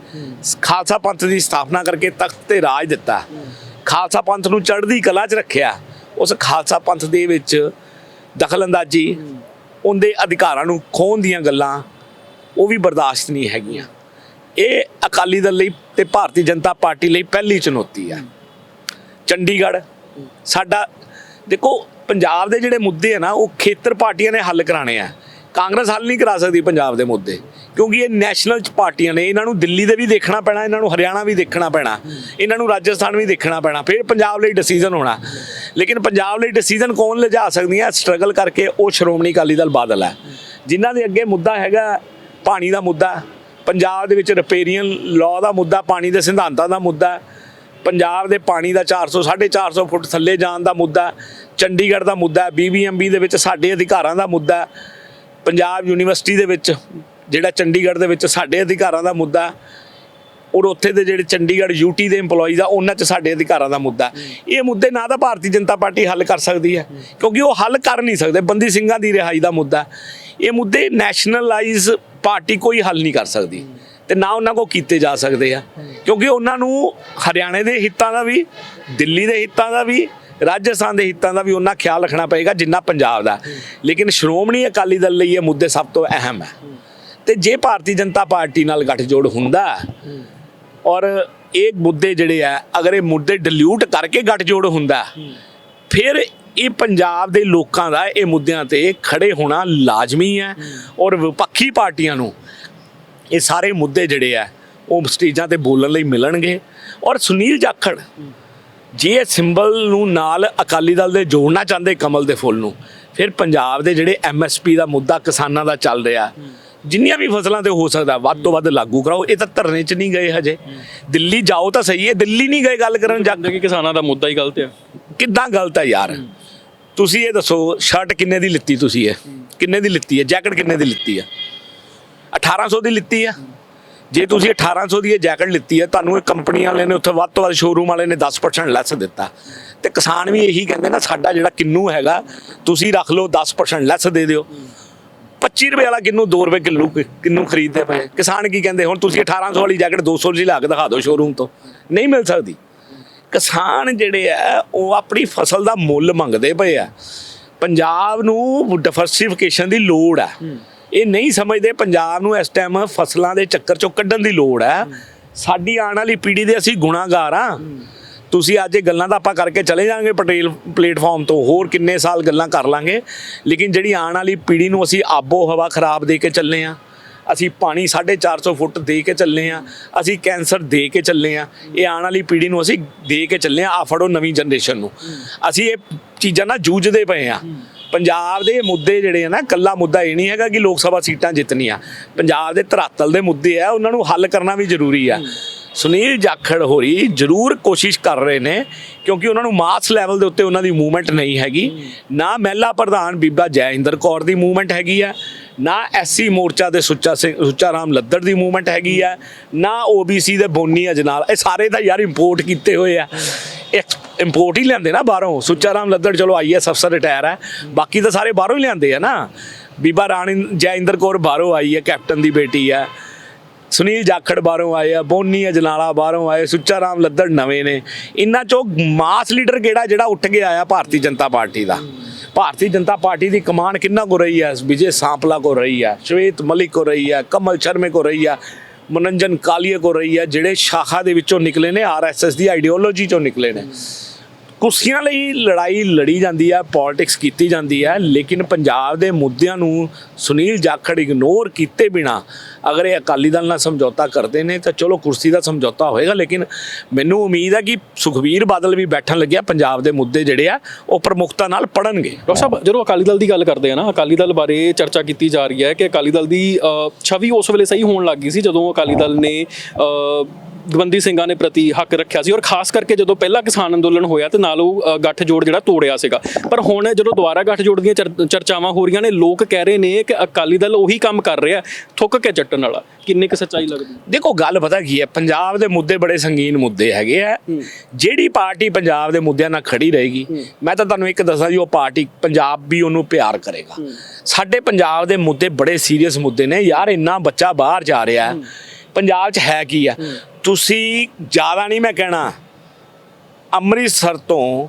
ਖਾਲਸਾ ਪੰਥ ਦੀ ਸਥਾਪਨਾ ਕਰਕੇ ਤਖਤ ਤੇ ਰਾਜ ਦਿੱਤਾ। ਖਾਲਸਾ ਪੰਥ ਨੂੰ ਚੜ੍ਹਦੀ ਕਲਾ 'ਚ ਰੱਖਿਆ। ਉਸ ਖਾਲਸਾ ਪੰਥ ਦੇ ਵਿੱਚ ਦਖਲਅੰਦਾਜ਼ੀ, ਉਹਦੇ ਅਧਿਕਾਰਾਂ ਨੂੰ ਖੋਹਣ ਦੀਆਂ ਗੱਲਾਂ, ਉਹ ਵੀ ਬਰਦਾਸ਼ਤ ਨਹੀਂ ਹੈਗੀਆਂ। ਇਹ ਅਕਾਲੀ ਦਲ ਲਈ ਤੇ ਭਾਰਤੀ ਜਨਤਾ ਪਾਰਟੀ ਲਈ ਪਹਿਲੀ ਚੁਣੌਤੀ ਆ ਚੰਡੀਗੜ੍ਹ, ਸਾਡਾ ਦੇਖੋ ਪੰਜਾਬ ਦੇ ਜਿਹੜੇ ਮੁੱਦੇ ਆ ਨਾ, ਉਹ ਖੇਤਰ ਪਾਰਟੀਆਂ ਨੇ ਹੱਲ ਕਰਾਣੇ ਆ। ਕਾਂਗਰਸ ਹੱਲ ਨਹੀਂ ਕਰਾ ਸਕਦੀ ਪੰਜਾਬ ਦੇ ਮੁੱਦੇ, ਕਿਉਂਕਿ ਇਹ ਨੈਸ਼ਨਲ ਪਾਰਟੀਆਂ ਨੇ, ਇਹਨਾਂ ਨੂੰ ਦਿੱਲੀ ਦੇ ਵੀ ਦੇਖਣਾ ਪੈਣਾ, ਇਹਨਾਂ ਨੂੰ ਹਰਿਆਣਾ ਵੀ ਦੇਖਣਾ ਪੈਣਾ, ਇਹਨਾਂ ਨੂੰ ਰਾਜਸਥਾਨ ਵੀ ਦੇਖਣਾ ਪੈਣਾ, ਫਿਰ ਪੰਜਾਬ ਲਈ ਡਿਸੀਜਨ ਹੋਣਾ। ਲੇਕਿਨ ਪੰਜਾਬ ਲਈ ਡਿਸੀਜਨ ਕੌਣ ਲਿਜਾ ਸਕਦੀਆਂ ਸਟਰਗਲ ਕਰਕੇ ਉਹ ਸ਼੍ਰੋਮਣੀ ਅਕਾਲੀ ਦਲ ਬਾਦਲ ਹੈ ਜਿਨ੍ਹਾਂ ਦੇ ਅੱਗੇ ਮੁੱਦਾ ਹੈਗਾ ਪਾਣੀ ਦਾ ਮੁੱਦਾ, ਪੰਜਾਬ ਦੇ ਵਿੱਚ ਰਿਪੇਰੀਅਨ ਲਾਅ ਦਾ ਮੁੱਦਾ, ਪਾਣੀ ਦੇ ਸਿਧਾਂਤਾਂ ਦਾ ਮੁੱਦਾ ਪੰਜਾਬ ਦੇ ਪਾਣੀ ਦਾ 400 450 ਫੁੱਟ ਥੱਲੇ ਜਾਣ ਦਾ ਮੁੱਦਾ ਚੰਡੀਗੜ੍ਹ ਦਾ ਮੁੱਦਾ ਬੀਬੀਐਮਬੀ ਦੇ ਵਿੱਚ ਸਾਡੇ ਅਧਿਕਾਰਾਂ ਦਾ ਮੁੱਦਾ ਪੰਜਾਬ ਯੂਨੀਵਰਸਿਟੀ ਦੇ ਵਿੱਚ ਜਿਹੜਾ ਚੰਡੀਗੜ੍ਹ ਦੇ ਵਿੱਚ ਸਾਡੇ ਅਧਿਕਾਰਾਂ ਦਾ ਮੁੱਦਾ ਔਰ ਉੱਥੇ ਦੇ ਜਿਹੜੇ ਚੰਡੀਗੜ੍ਹ ਯੂਟੀ ਦੇ EMPLOYEES ਆ ਉਹਨਾਂ 'ਚ ਸਾਡੇ ਅਧਿਕਾਰਾਂ ਦਾ ਮੁੱਦਾ ਇਹ ਮੁੱਦੇ ਨਾ ਤਾਂ ਭਾਰਤੀ ਜਨਤਾ ਪਾਰਟੀ ਹੱਲ ਕਰ ਸਕਦੀ ਹੈ ਕਿਉਂਕਿ ਉਹ ਹੱਲ ਕਰ ਨਹੀਂ ਸਕਦੇ ਬੰਦੀ ਸਿੰਘਾਂ ਦੀ ਰਿਹਾਈ ਦਾ ਮੁੱਦਾ ਇਹ ਮੁੱਦੇ ਨੈਸ਼ਨਲਾਈਜ਼ ਪਾਰਟੀ ਕੋਈ ਹੱਲ ਨਹੀਂ ਕਰ ਸਕਦੀ। ਤੇ ਨਾ ਉਹਨਾਂ ਕੋ ਕੀਤੇ ਜਾ ਸਕਦੇ ਆ। ਕਿਉਂਕਿ ਉਹਨਾਂ ਨੂੰ ਹਰਿਆਣੇ ਦੇ ਹਿੱਤਾਂ ਦਾ ਵੀ, ਦਿੱਲੀ ਦੇ ਹਿੱਤਾਂ ਦਾ ਵੀ, ਰਾਜਸਥਾਨ ਦੇ ਹਿੱਤਾਂ ਦਾ ਵੀ ਉਹਨਾਂ ਖਿਆਲ ਰੱਖਣਾ ਪਏਗਾ ਜਿੰਨਾ ਪੰਜਾਬ ਦਾ। ਲੇਕਿਨ ਸ਼੍ਰੋਮਣੀ ਅਕਾਲੀ ਦਲ ਲਈ ਇਹ ਮੁੱਦੇ ਸਭ ਤੋਂ ਅਹਿਮ ਹੈ ਤੇ ਜੇ ਭਾਰਤੀ ਜਨਤਾ ਪਾਰਟੀ ਨਾਲ ਗੱਠਜੋੜ ਹੁੰਦਾ, ਔਰ ਇਹ ਮੁੱਦੇ ਜਿਹੜੇ ਆ, ਅਗਰ ਇਹ ਮੁੱਦੇ ਡਿਲੂਟ ਕਰਕੇ ਗੱਠਜੋੜ ਹੁੰਦਾ, ਫਿਰ ਇਹ ਪੰਜਾਬ ਦੇ ਲੋਕਾਂ ਦਾ ਇਹ ਮੁੱਦਿਆਂ ਤੇ ਖੜੇ ਹੋਣਾ ਲਾਜ਼ਮੀ ਹੈ, ਔਰ ਵਿਪੱਖੀ ਪਾਰਟੀਆਂ ਨੂੰ। ਇਹ ਸਾਰੇ ਮੁੱਦੇ ਜਿਹੜੇ ਆ ਉਹ ਸਟੇਜਾਂ ਤੇ ਬੋਲਣ ਲਈ ਮਿਲਣਗੇ। ਔਰ ਸੁਨੀਲ ਜਾਖੜ ਜੇ ਇਹ ਸਿੰਬਲ ਨੂੰ ਨਾਲ ਅਕਾਲੀ ਦਲ ਦੇ ਜੋੜਨਾ ਚਾਹੁੰਦੇ ਕਮਲ ਦੇ ਫੁੱਲ ਨੂੰ ਫਿਰ ਪੰਜਾਬ ਦੇ ਜਿਹੜੇ ਐਮਐਸਪੀ ਦਾ ਮੁੱਦਾ ਕਿਸਾਨਾਂ ਦਾ ਚੱਲ ਰਿਹਾ ਜਿੰਨੀਆਂ ਵੀ ਫਸਲਾਂ ਤੇ ਹੋ ਸਕਦਾ ਵੱਧ ਤੋਂ ਵੱਧ ਲਾਗੂ ਕਰਾਓ ਇਹ ਤਾਂ ਧਰਨੇ 'ਚ ਨਹੀਂ ਗਏ ਹਜੇ। ਦਿੱਲੀ ਜਾਓ ਤਾਂ ਸਹੀ ਹੈ ਦਿੱਲੀ ਨਹੀਂ ਗਏ ਗੱਲ ਕਰਨ ਜਾ ਕਿ ਕਿਸਾਨਾਂ ਦਾ ਮੁੱਦਾ ਹੀ ਗਲਤ ਆ। ਕਿੱਦਾਂ ਗਲਤ ਹੈ ਯਾਰ? ਤੁਸੀਂ ਇਹ ਦੱਸੋ ਸ਼ਰਟ ਕਿੰਨੇ ਦੀ ਲਿੱਤੀ ਤੁਸੀਂ ਇਹ? ਕਿੰਨੇ ਦੀ ਲਿੱਤੀ ਹੈ? ਜੈਕਟ ਕਿੰਨੇ ਦੀ ਲਿੱਤੀ ਹੈ? 1800 ਦੀ ਲਿੱਤੀ ਹੈ ਜੇ ਤੁਸੀਂ 1800 ਦੀ ਇਹ ਜੈਕਟ ਲਿੱਤੀ ਹੈ ਤੁਹਾਨੂੰ ਇਹ ਕੰਪਨੀ ਵਾਲੇ ਨੇ ਉੱਥੇ ਵੱਧ ਤੋਂ ਵੱਧ ਸ਼ੋਰੂਮ ਵਾਲੇ ਨੇ 10% ਲੈਸ ਦਿੱਤਾ। ਤੇ ਕਿਸਾਨ ਵੀ ਇਹੀ ਕਹਿੰਦੇ ਨਾ, ਸਾਡਾ ਜਿਹੜਾ ਕਿੰਨੂ ਹੈਗਾ, ਤੁਸੀਂ ਰੱਖ ਲਓ 10% ਲੈਸ ਦੇ ਦਿਓ। 25 ਰੁਪਏ ਵਾਲਾ ਕਿੰਨੂ 2 ਰੁਪਏ ਕਿਲੋ ਕਿੰਨੂ ਖਰੀਦਦੇ ਪਏ। ਕਿਸਾਨ ਕੀ ਕਹਿੰਦੇ, ਹੁਣ ਤੁਸੀਂ 1800 ਵਾਲੀ ਜੈਕਟ 200 ਦੀ ਲਾ ਕੇ ਦਿਖਾ ਦਿਓ ਸ਼ੋਰੂਮ ਤੋਂ। ਨਹੀਂ ਮਿਲ ਸਕਦੀ। ਕਿਸਾਨ ਜਿਹੜੇ ਆ, ਉਹ ਆਪਣੀ ਫਸਲ ਦਾ ਮੁੱਲ ਮੰਗਦੇ ਪਏ ਆ। ਪੰਜਾਬ ਨੂੰ ਡਿਵਰਸਿਫਿਕੇਸ਼ਨ ਦੀ ਲੋੜ ਆ। ਇਹ ਨਹੀਂ ਸਮਝਦੇ, ਪੰਜਾਬ ਨੂੰ ਇਸ ਟਾਈਮ ਫਸਲਾਂ ਦੇ ਚੱਕਰ ਚੋਂ ਕੱਢਣ ਦੀ ਲੋੜ ਹੈ। ਸਾਡੀ ਆਉਣ ਵਾਲੀ ਪੀੜ੍ਹੀ ਦੇ ਅਸੀਂ ਗੁਨਾਹਗਾਰ ਆ ਤੁਸੀਂ ਅੱਜ ਇਹ ਗੱਲਾਂ ਤਾਂ ਆਪਾਂ ਕਰਕੇ ਚਲੇ ਜਾਾਂਗੇ ਪਟੇਲ ਪਲੇਟਫਾਰਮ ਤੋਂ, ਹੋਰ ਕਿੰਨੇ ਸਾਲ ਗੱਲਾਂ ਕਰ ਲਾਂਗੇ। ਲੇਕਿਨ ਜਿਹੜੀ ਆਉਣ ਵਾਲੀ ਪੀੜ੍ਹੀ ਨੂੰ ਅਸੀਂ ਆਬੋ ਹਵਾ ਖਰਾਬ ਦੇ ਕੇ ਚੱਲੇ ਆ ਅਸੀਂ ਪਾਣੀ 450 ਫੁੱਟ ਦੇ ਕੇ ਚੱਲੇ ਆ ਅਸੀਂ ਕੈਂਸਰ ਦੇ ਕੇ ਚੱਲੇ ਆ ਇਹ ਆਉਣ ਵਾਲੀ ਪੀੜ੍ਹੀ ਨੂੰ ਅਸੀਂ ਦੇ ਕੇ ਚੱਲੇ ਆ ਆ ਫੜੋ ਨਵੀਂ ਜਨਰੇਸ਼ਨ ਨੂੰ। ਅਸੀਂ ਇਹ ਚੀਜ਼ਾਂ ਨਾਲ ਜੂਝਦੇ ਪਏ ਆ ਪੰਜਾਬ ਦੇ ਮੁੱਦੇ ਜਿਹੜੇ ਆ ਨਾ ਕੱਲਾ ਮੁੱਦਾ ਇਹ ਨਹੀਂ ਹੈਗਾ ਕਿ ਲੋਕ ਸਭਾ ਸੀਟਾਂ ਜਿੱਤਣੀਆਂ। ਪੰਜਾਬ ਦੇ ਧਰਾਤਲ ਦੇ ਮੁੱਦੇ ਆ ਉਹਨਾਂ ਨੂੰ ਹੱਲ ਕਰਨਾ ਵੀ ਜ਼ਰੂਰੀ ਆ। ਸੁਨੀਲ ਜਾਖੜ ਹੋਰੀ ਜ਼ਰੂਰ ਕੋਸ਼ਿਸ਼ ਕਰ ਰਹੇ ਨੇ ਕਿਉਂਕਿ ਉਹਨਾਂ ਨੂੰ ਮਾਸ ਲੈਵਲ ਦੇ ਉੱਤੇ ਉਹਨਾਂ ਦੀ ਮੂਵਮੈਂਟ ਨਹੀਂ ਹੈਗੀ। ਨਾ ਮਹਿਲਾ ਪ੍ਰਧਾਨ ਬੀਬਾ ਜੈਇੰਦਰ ਕੌਰ ਦੀ ਮੂਵਮੈਂਟ ਹੈਗੀ ਆ ਨਾ ਐਸਸੀ ਮੋਰਚਾ ਦੇ ਸੁੱਚਾ ਸਿੰਘ ਸੁੱਚਾ ਰਾਮ ਲੱਦੜ ਦੀ ਮੂਵਮੈਂਟ ਹੈਗੀ ਆ ਨਾ ਓਬੀਸੀ ਦੇ ਬੋਨੀ ਅਜਨਾਲ ਇਹ ਸਾਰੇ ਤਾਂ ਯਾਰ ਇੰਪੋਰਟ ਕੀਤੇ ਹੋਏ ਆ। ਇੰਪੋਰਟ ਹੀ ਲਿਆਂਦੇ ਨਾ ਬਾਹਰੋਂ। ਸੁੱਚਾ ਰਾਮ ਲੱਦੜ, ਚਲੋ ਆਈਐਸ ਅਫਸਰ ਰਿਟਾਇਰ ਹੈ। ਬਾਕੀ ਤਾਂ ਸਾਰੇ ਬਾਹਰੋਂ ਹੀ ਲਿਆਂਦੇ ਆ ਨਾ। ਬੀਬਾ ਰਾਣੀ ਜੈਇੰਦਰ ਕੌਰ ਬਾਹਰੋਂ ਆਈ ਹੈ, ਕੈਪਟਨ ਦੀ ਬੇਟੀ ਹੈ। ਸੁਨੀਲ ਜਾਖੜ ਬਾਹਰੋਂ ਆਏ ਆ, ਬੋਨੀ ਅਜਨਾਲਾ ਬਾਹਰੋਂ ਆਏ ਸੁੱਚਾ ਰਾਮ ਲੱਦੜ ਨਵੇਂ ਨੇ। ਇਹਨਾਂ ਚੋਂ ਮਾਸ ਲੀਡਰ ਕਿਹੜਾ, ਜਿਹੜਾ ਉੱਠ ਕੇ ਆਇਆ ਭਾਰਤੀ ਜਨਤਾ ਪਾਰਟੀ ਦਾ? ਭਾਰਤੀ ਜਨਤਾ ਪਾਰਟੀ ਦੀ ਕਮਾਨ ਕਿੰਨਾ ਕੋ ਰਹੀ ਹੈ? ਵਿਜੇ ਸਾਂਪਲਾ ਕੋ ਰਹੀ ਹੈ, ਸ਼ਵੇਤ ਮਲਿਕ ਕੋ ਰਹੀ ਹੈ, ਕਮਲ ਸ਼ਰਮੇ ਕੋ ਰਹੀ ਹੈ। ਮਨੰਜਨ ਕਾਲੀਏ ਕੋ ਰਹੀ ਹੈ, ਜਿਹੜੇ ਸ਼ਾਖਾ ਦੇ ਵਿੱਚੋਂ ਨਿਕਲੇ ਨੇ ਆਰਐਸਐਸ ਦੀ ਆਈਡੀਓਲੋਜੀ ਚੋਂ ਨਿਕਲੇ ਨੇ। ਕੁਰਸੀਆਂ ਲਈ ਲੜਾਈ ਲੜੀ ਜਾਂਦੀ ਹੈ ਪੋਲਿਟਿਕਸ ਕੀਤੀ ਜਾਂਦੀ ਹੈ ਲੇਕਿਨ ਪੰਜਾਬ ਦੇ ਮੁੱਦਿਆਂ ਨੂੰ ਸੁਨੀਲ ਜਾਖੜ ਇਗਨੋਰ ਕੀਤੇ ਬਿਨਾ ਅਗਰ ਇਹ ਅਕਾਲੀ ਦਲ ਨਾਲ ਸਮਝੌਤਾ ਕਰਦੇ ਨੇ ਤਾਂ ਚਲੋ ਕੁਰਸੀ ਦਾ ਸਮਝੌਤਾ ਹੋਏਗਾ, ਲੇਕਿਨ ਮੈਨੂੰ ਉਮੀਦ ਹੈ ਕਿ ਸੁਖਬੀਰ ਬਾਦਲ ਵੀ ਬੈਠਣ ਲੱਗਿਆ ਪੰਜਾਬ ਦੇ ਮੁੱਦੇ ਜਿਹੜੇ ਆ, ਉਹ ਪ੍ਰਮੁਖਤਾ ਨਾਲ ਪੜਨਗੇ ਡਾਕਟਰ ਸਾਹਿਬ, ਜਦੋਂ ਅਕਾਲੀ ਦਲ ਦੀ ਗੱਲ ਕਰਦੇ ਆ ਨਾ, ਅਕਾਲੀ ਦਲ ਬਾਰੇ ਚਰਚਾ ਕੀਤੀ ਜਾ ਰਹੀ ਹੈ ਕਿ ਅਕਾਲੀ ਦਲ ਦੀ ਛਵੀ ਉਸ ਵੇਲੇ ਸਹੀ ਹੋਣ ਲੱਗ ਗਈ ਸੀ ਜਦੋਂ ਅਕਾਲੀ ਦਲ ਨੇ ਗਵੰਦੀ ਸਿੰਘਾਂ ਨੇ ਪ੍ਰਤੀ ਹੱਕ ਰੱਖਿਆ ਸੀ ਔਰ ਖਾਸ ਕਰਕੇ ਜਦੋਂ ਪਹਿਲਾ ਕਿਸਾਨ ਅੰਦੋਲਨ ਹੋਇਆ ਤੇ ਨਾਲ ਉਹ ਗੱਠ ਜੋੜ ਜਿਹੜਾ ਤੋੜਿਆ ਸੀਗਾ। ਪਰ ਹੁਣ ਜਦੋਂ ਦੁਬਾਰਾ ਗੱਠ ਜੋੜ ਦੀਆਂ ਚਰ- ਚਰਚਾਵਾਂ ਹੋ ਰਹੀਆਂ ਨੇ ਲੋਕ ਕਹਿ ਰਹੇ ਨੇ ਕਿ ਅਕਾਲੀ ਦਲ ਉਹੀ ਕੰਮ ਕਰ ਰਿਹਾ ਥੁੱਕ ਕੇ ਚੱਟਣ ਵਾਲਾ। ਕਿੰਨੀ ਕੁ ਸੱਚਾਈ ਲੱਗਦੀ ਦੇਖੋ ਗੱਲ ਪਤਾ ਕੀ ਹੈ ਪੰਜਾਬ ਦੇ ਮੁੱਦੇ ਬੜੇ ਸੰਗੀਨ ਮੁੱਦੇ ਹੈਗੇ ਆ। ਜਿਹੜੀ ਪਾਰਟੀ ਪੰਜਾਬ ਦੇ ਮੁੱਦਿਆਂ ਨਾਲ ਖੜੀ ਰਹੇਗੀ ਮੈਂ ਤਾਂ ਤੁਹਾਨੂੰ ਇੱਕ ਦੱਸਾਂ ਜੀ ਉਹ ਪਾਰਟੀ ਪੰਜਾਬ ਵੀ ਉਹਨੂੰ ਪਿਆਰ ਕਰੇਗਾ। ਸਾਡੇ ਪੰਜਾਬ ਦੇ ਮੁੱਦੇ ਬੜੇ ਸੀਰੀਅਸ ਮੁੱਦੇ ਨੇ। ਯਾਰ ਇੰਨਾ ਬੱਚਾ ਬਾਹਰ ਜਾ ਰਿਹਾ ਹੈ। ਪੰਜਾਬ 'ਚ ਹੈ ਕੀ ਆ ਤੁਸੀਂ ਜ਼ਿਆਦਾ ਨਹੀਂ ਮੈਂ ਕਹਿਣਾ ਅੰਮ੍ਰਿਤਸਰ ਤੋਂ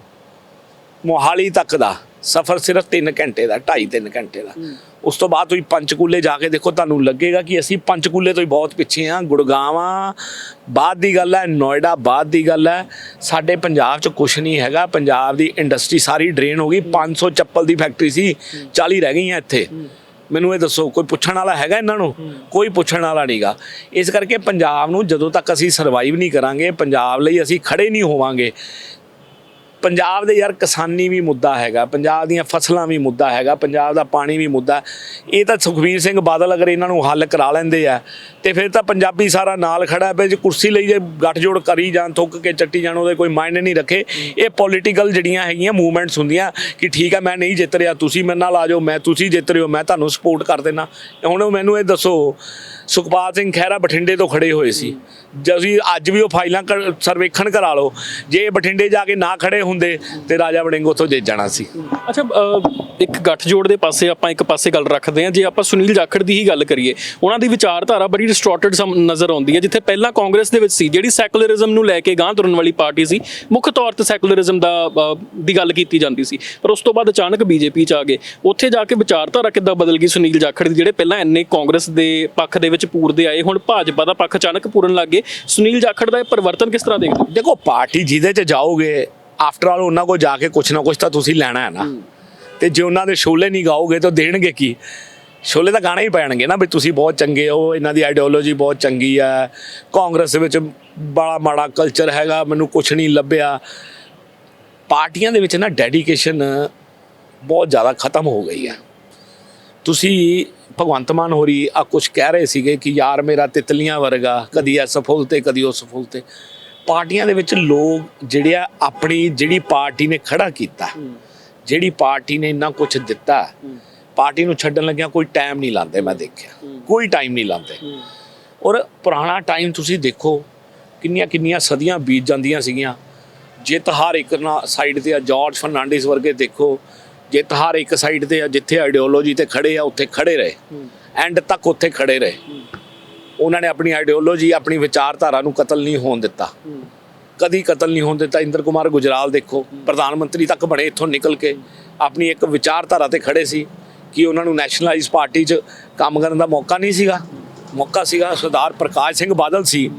ਮੋਹਾਲੀ ਤੱਕ ਦਾ ਸਫ਼ਰ ਸਿਰਫ 3 ਘੰਟੇ ਦਾ 2.5 3 ਘੰਟੇ ਦਾ। ਉਸ ਤੋਂ ਬਾਅਦ ਤੁਸੀਂ ਪੰਚਕੂਲੇ ਜਾ ਕੇ ਦੇਖੋ ਤੁਹਾਨੂੰ ਲੱਗੇਗਾ ਕਿ ਅਸੀਂ ਪੰਚਕੂਲੇ ਤੋਂ ਹੀ ਬਹੁਤ ਪਿੱਛੇ ਹਾਂ ਗੁੜਗਾਵਾਂ ਬਾਅਦ ਦੀ ਗੱਲ ਹੈ ਨੋਇਡਾ ਬਾਅਦ ਦੀ ਗੱਲ ਹੈ। ਸਾਡੇ ਪੰਜਾਬ 'ਚ ਕੁਝ ਨਹੀਂ ਹੈਗਾ ਪੰਜਾਬ ਦੀ ਇੰਡਸਟਰੀ ਸਾਰੀ ਡਰੇਨ ਹੋ ਗਈ 500 ਚੱਪਲ ਦੀ ਫੈਕਟਰੀ ਸੀ 40 ਰਹਿ ਗਈਆਂ ਇੱਥੇ। ਮੈਨੂੰ ਇਹ ਦੱਸੋ ਕੋਈ ਪੁੱਛਣ ਵਾਲਾ ਹੈਗਾ ਇਹਨਾਂ ਨੂੰ? ਕੋਈ ਪੁੱਛਣ ਵਾਲਾ ਨਹੀਂਗਾ ਇਸ ਕਰਕੇ ਪੰਜਾਬ ਨੂੰ ਜਦੋਂ ਤੱਕ ਅਸੀਂ ਸਰਵਾਈਵ ਨਹੀਂ ਕਰਾਂਗੇ ਪੰਜਾਬ ਲਈ ਅਸੀਂ ਖੜੇ ਨਹੀਂ ਹੋਵਾਂਗੇ। ਪੰਜਾਬ ਦੇ ਯਾਰ ਕਿਸਾਨੀ ਵੀ ਮੁੱਦਾ ਹੈਗਾ ਪੰਜਾਬ ਦੀਆਂ ਫਸਲਾਂ ਵੀ ਮੁੱਦਾ ਹੈਗਾ ਪੰਜਾਬ ਦਾ ਪਾਣੀ ਵੀ ਮੁੱਦਾ। ਇਹ ਤਾਂ ਸੁਖਬੀਰ ਸਿੰਘ ਬਾਦਲ ਅਗਰ ਇਹਨਾਂ ਨੂੰ ਹੱਲ ਕਰਾ ਲੈਂਦੇ ਆ ਤੇ ਫਿਰ ਤਾਂ ਪੰਜਾਬੀ ਸਾਰਾ ਨਾਲ ਖੜਾ ਹੈ, ਵੀ ਜੇ ਕੁਰਸੀ ਲਈ ਜੇ ਗੱਠਜੋੜ ਕਰੀ ਜਾਣ ਥੁੱਕ ਕੇ ਚੱਟੀ ਜਾਣ ਉਹਦੇ ਕੋਈ ਮਾਇਨੇ ਨਹੀਂ ਰੱਖੇ। ਇਹ ਪੋਲੀਟੀਕਲ ਜਿਹੜੀਆਂ ਹੈਗੀਆਂ ਮੂਵਮੈਂਟਸ ਹੁੰਦੀਆਂ ਕਿ ਠੀਕ ਹੈ ਮੈਂ ਨਹੀਂ ਜਿੱਤ ਰਿਹਾ ਤੁਸੀਂ ਮੇਰੇ ਨਾਲ ਆ ਜਾਓ ਮੈਂ ਤੁਸੀਂ ਜਿੱਤ ਰਹੇ ਹੋ ਮੈਂ ਤੁਹਾਨੂੰ ਸਪੋਰਟ ਕਰ ਦੇਣਾ। ਹੁਣ ਮੈਨੂੰ ਇਹ ਦੱਸੋ ਸੁਖਪਾਲ ਸਿੰਘ ਖਹਿਰਾ ਬਠਿੰਡੇ ਤੋਂ ਖੜੇ ਹੋਏ ਸੀ। ਜੇ ਅਸੀਂ ਅੱਜ ਵੀ ਉਹ ਫਾਈਲਾਂ ਕਰ- ਸਰਵੇਖਣ ਕਰਾ ਲਓ ਜੇ ਬਠਿੰਡੇ ਜਾ ਕੇ ਨਾ ਖੜੇ ਹੁੰਦੇ ਤੇ ਰਾਜਾ ਵੜਿੰਗ ਉੱਥੋਂ ਜਿੱਤ ਜਾਣਾ ਸੀ। ਅੱਛਾ ਇੱਕ ਗੱਠਜੋੜ ਦੇ ਪਾਸੇ ਆਪਾਂ ਇੱਕ ਪਾਸੇ ਗੱਲ ਰੱਖਦੇ ਹਾਂ ਜੇ ਆਪਾਂ ਸੁਨੀਲ ਜਾਖੜ ਦੀ ਹੀ ਗੱਲ ਕਰੀਏ ਉਹਨਾਂ ਦੀ ਵਿਚਾਰਧਾਰਾ ਬੜੀ ਡਿਸਟੋਰਟਡ ਨਜ਼ਰ ਆਉਂਦੀ ਹੈ ਜਿੱਥੇ ਪਹਿਲਾਂ ਕਾਂਗਰਸ ਦੇ ਵਿੱਚ ਸੀ ਜਿਹੜੀ ਸੈਕੂਲਰਿਜ਼ਮ ਨੂੰ ਲੈ ਕੇ ਗਾਂਹ ਤੁਰਨ ਵਾਲੀ ਪਾਰਟੀ ਸੀ ਮੁੱਖ ਤੌਰ ਤੇ ਸੈਕੂਲਰਿਜ਼ਮ ਦਾ ਦੀ ਗੱਲ ਕੀਤੀ ਜਾਂਦੀ ਸੀ। ਪਰ ਉਸ ਤੋਂ ਬਾਅਦ ਅਚਾਨਕ ਬੀਜੇਪੀ ਚ ਆ ਗਏ। ਉੱਥੇ ਜਾ ਕੇ ਵਿਚਾਰਧਾਰਾ ਕਿੱਦਾਂ ਬਦਲ ਗਈ ਸੁਨੀਲ ਜਾਖੜ ਦੀ ਜਿਹੜੇ ਪਹਿਲਾਂ ਇੰਨੇ ਕਾਂਗਰਸ ਦੇ ਪੱਖ ਦੇ ਵਿੱਚ ਪੂਰਦੇ ਆਏ ਹੁਣ ਭਾਜਪਾ ਦਾ ਪੱਖ ਅਚਾਨਕ ਪੂਰਨ ਲੱਗ ਗਏ। ਸੁਨੀਲ ਜਾਖੜ ਦਾ ਇਹ ਪਰਿਵਰਤਨ ਕਿਸ ਤਰ੍ਹਾਂ ਦੇਖਦੇ? ਦੇਖੋ ਪਾਰਟੀ ਜਿਹਦੇ 'ਚ ਜਾਓਗੇ ਆਫਟਰ ਆਲ ਉਹਨਾਂ ਕੋਲ ਜਾ ਕੇ ਕੁਛ ਨਾ ਕੁਛ ਤਾਂ ਤੁਸੀਂ ਲੈਣਾ ਹੈ ਨਾ। ਤੇ ਜੇ ਉਹਨਾਂ ਦੇ ਸ਼ੋਲੇ ਨਹੀਂ ਗਾਓਗੇ ਤਾਂ ਦੇਣਗੇ ਕੀ? ਸ਼ੋਲੇ ਤਾਂ ਗਾਣਾ ਹੀ ਪੈਣਗੇ ਨਾ ਵੀ ਤੁਸੀਂ ਬਹੁਤ ਚੰਗੇ ਹੋ ਇਹਨਾਂ ਦੀ ਆਈਡੀਓਲੋਜੀ ਬਹੁਤ ਚੰਗੀ ਹੈ ਕਾਂਗਰਸ ਵਿੱਚ ਬੜਾ ਮਾੜਾ ਕਲਚਰ ਹੈਗਾ ਮੈਨੂੰ ਕੁਛ ਨਹੀਂ ਲੱਭਿਆ। ਪਾਰਟੀਆਂ ਦੇ ਵਿੱਚ ਨਾ ਡੈਡੀਕੇਸ਼ਨ ਬਹੁਤ ਜ਼ਿਆਦਾ ਖਤਮ ਹੋ ਗਈ ਹੈ ਤੁਸੀਂ ਭਗਵੰਤ ਮਾਨ ਹੋਰੀ ਆ ਕੁਝ ਕਹਿ ਰਹੇ ਸੀਗੇ ਕਿ ਯਾਰ ਮੇਰਾ ਤਿਤਲੀਆਂ ਵਰਗਾ ਕਦੀ ਐ ਸਫਲ ਤੇ ਕਦੀ ਉਹ ਸਫਲ ਤੇ। ਪਾਰਟੀਆਂ ਦੇ ਵਿੱਚ ਲੋਕ ਜਿਹੜੇ ਆ ਆਪਣੀ ਜਿਹੜੀ ਪਾਰਟੀ ਨੇ ਖੜਾ ਕੀਤਾ ਜਿਹੜੀ ਪਾਰਟੀ ਨੇ ਇੰਨਾ ਕੁਝ ਦਿੱਤਾ ਪਾਰਟੀ ਨੂੰ ਛੱਡਣ ਲੱਗਿਆ ਕੋਈ ਟਾਈਮ ਨਹੀਂ ਲਾਉਂਦੇ ਮੈਂ ਦੇਖਿਆ। ਕੋਈ ਟਾਈਮ ਨਹੀਂ ਲਾਉਂਦੇ। ਔਰ ਪੁਰਾਣਾ ਟਾਈਮ ਤੁਸੀਂ ਦੇਖੋ ਕਿੰਨੀਆਂ ਕਿੰਨੀਆਂ ਸਦੀਆਂ ਬੀਤ ਜਾਂਦੀਆਂ ਸੀਗੀਆਂ। ਜਿੱਤ ਹਰ ਇੱਕ ਨਾ ਸਾਈਡ ਤੇ ਆ ਜਾਰਜ ਫਰਨਾਂਡਿਸ ਵਰਗੇ ਦੇਖੋ ਜਿੱਤ ਹਰ ਇੱਕ ਸਾਈਡ ਤੇ ਆ ਜਿੱਥੇ ਆਈਡੀਓਲੋਜੀ ਤੇ ਖੜੇ ਆ ਉੱਥੇ ਖੜੇ ਰਹੇ। ਐਂਡ ਤੱਕ ਉੱਥੇ ਖੜੇ ਰਹੇ। ਉਹਨਾਂ ਨੇ ਆਪਣੀ ਆਈਡੀਓਲੋਜੀ ਆਪਣੀ ਵਿਚਾਰਧਾਰਾ ਨੂੰ ਕਤਲ ਨਹੀਂ ਹੋਣ ਦਿੱਤਾ। ਕਦੀ ਕਤਲ ਨਹੀਂ ਹੋਣ ਦਿੱਤਾ। ਇੰਦਰ ਕੁਮਾਰ ਗੁਜਰਾਲ ਦੇਖੋ ਪ੍ਰਧਾਨ ਮੰਤਰੀ ਤੱਕ ਬਣੇ ਇੱਥੋਂ ਨਿਕਲ ਕੇ ਆਪਣੀ ਇੱਕ ਵਿਚਾਰਧਾਰਾ ਤੇ ਖੜੇ ਸੀ। ਕਿ ਉਹਨਾਂ ਨੂੰ ਨੈਸ਼ਨਲਾਈਜ਼ ਪਾਰਟੀ 'ਚ ਕੰਮ ਕਰਨ ਦਾ ਮੌਕਾ ਨਹੀਂ ਸੀਗਾ। ਮੌਕਾ ਸੀਗਾ ਸਰਦਾਰ ਪ੍ਰਕਾਸ਼ ਸਿੰਘ ਬਾਦਲ ਸੀ।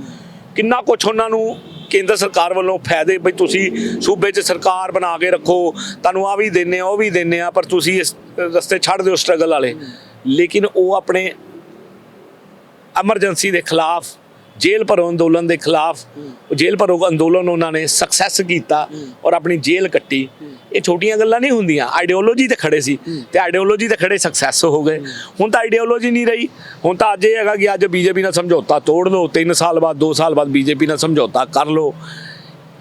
ਕਿੰਨਾ ਕੁਝ ਉਹਨਾਂ ਨੂੰ ਕੇਂਦਰ ਸਰਕਾਰ ਵੱਲੋਂ ਫਾਇਦੇ ਵੀ ਤੁਸੀਂ ਸੂਬੇ 'ਚ ਸਰਕਾਰ ਬਣਾ ਕੇ ਰੱਖੋ, ਤੁਹਾਨੂੰ ਆ ਵੀ ਦਿੰਨੇ ਆ, ਉਹ ਵੀ ਦਿੰਨੇ ਆ, ਪਰ ਤੁਸੀਂ ਇਸ ਰਸਤੇ ਛੱਡ ਦਿਓ ਸਟਰਗਲ ਵਾਲੇ। ਲੇਕਿਨ ਉਹ ਆਪਣੇ ਐਮਰਜੈਂਸੀ ਦੇ ਖਿਲਾਫ ਜੇਲ੍ਹ ਭਰੋ ਅੰਦੋਲਨ ਦੇ ਖਿਲਾਫ ਉਹ ਜੇਲ੍ਹ ਭਰੋ ਅੰਦੋਲਨ ਉਹਨਾਂ ਨੇ ਸਕਸੈਸ ਕੀਤਾ ਔਰ ਆਪਣੀ ਜੇਲ੍ਹ ਕੱਟੀ। ਇਹ ਛੋਟੀਆਂ ਗੱਲਾਂ ਨਹੀਂ ਹੁੰਦੀਆਂ ਆਈਡੀਓਲੋਜੀ ਤੇ ਖੜੇ ਸੀ। ਤੇ ਆਈਡੀਓਲੋਜੀ ਤੇ ਖੜੇ ਸਕਸੈਸ ਹੋ ਗਏ। ਹੁਣ ਤਾਂ ਆਈਡੀਓਲੋਜੀ ਨਹੀਂ ਰਹੀ। ਹੁਣ ਤਾਂ ਅੱਜ ਇਹ ਹੈਗਾ ਕਿ ਅੱਜ ਬੀਜੇਪੀ ਨਾਲ ਸਮਝੌਤਾ ਤੋੜ ਲਓ 3 ਸਾਲ ਬਾਅਦ 2 ਸਾਲ ਬਾਅਦ ਬੀਜੇਪੀ ਨਾਲ ਸਮਝੌਤਾ ਕਰ ਲਓ।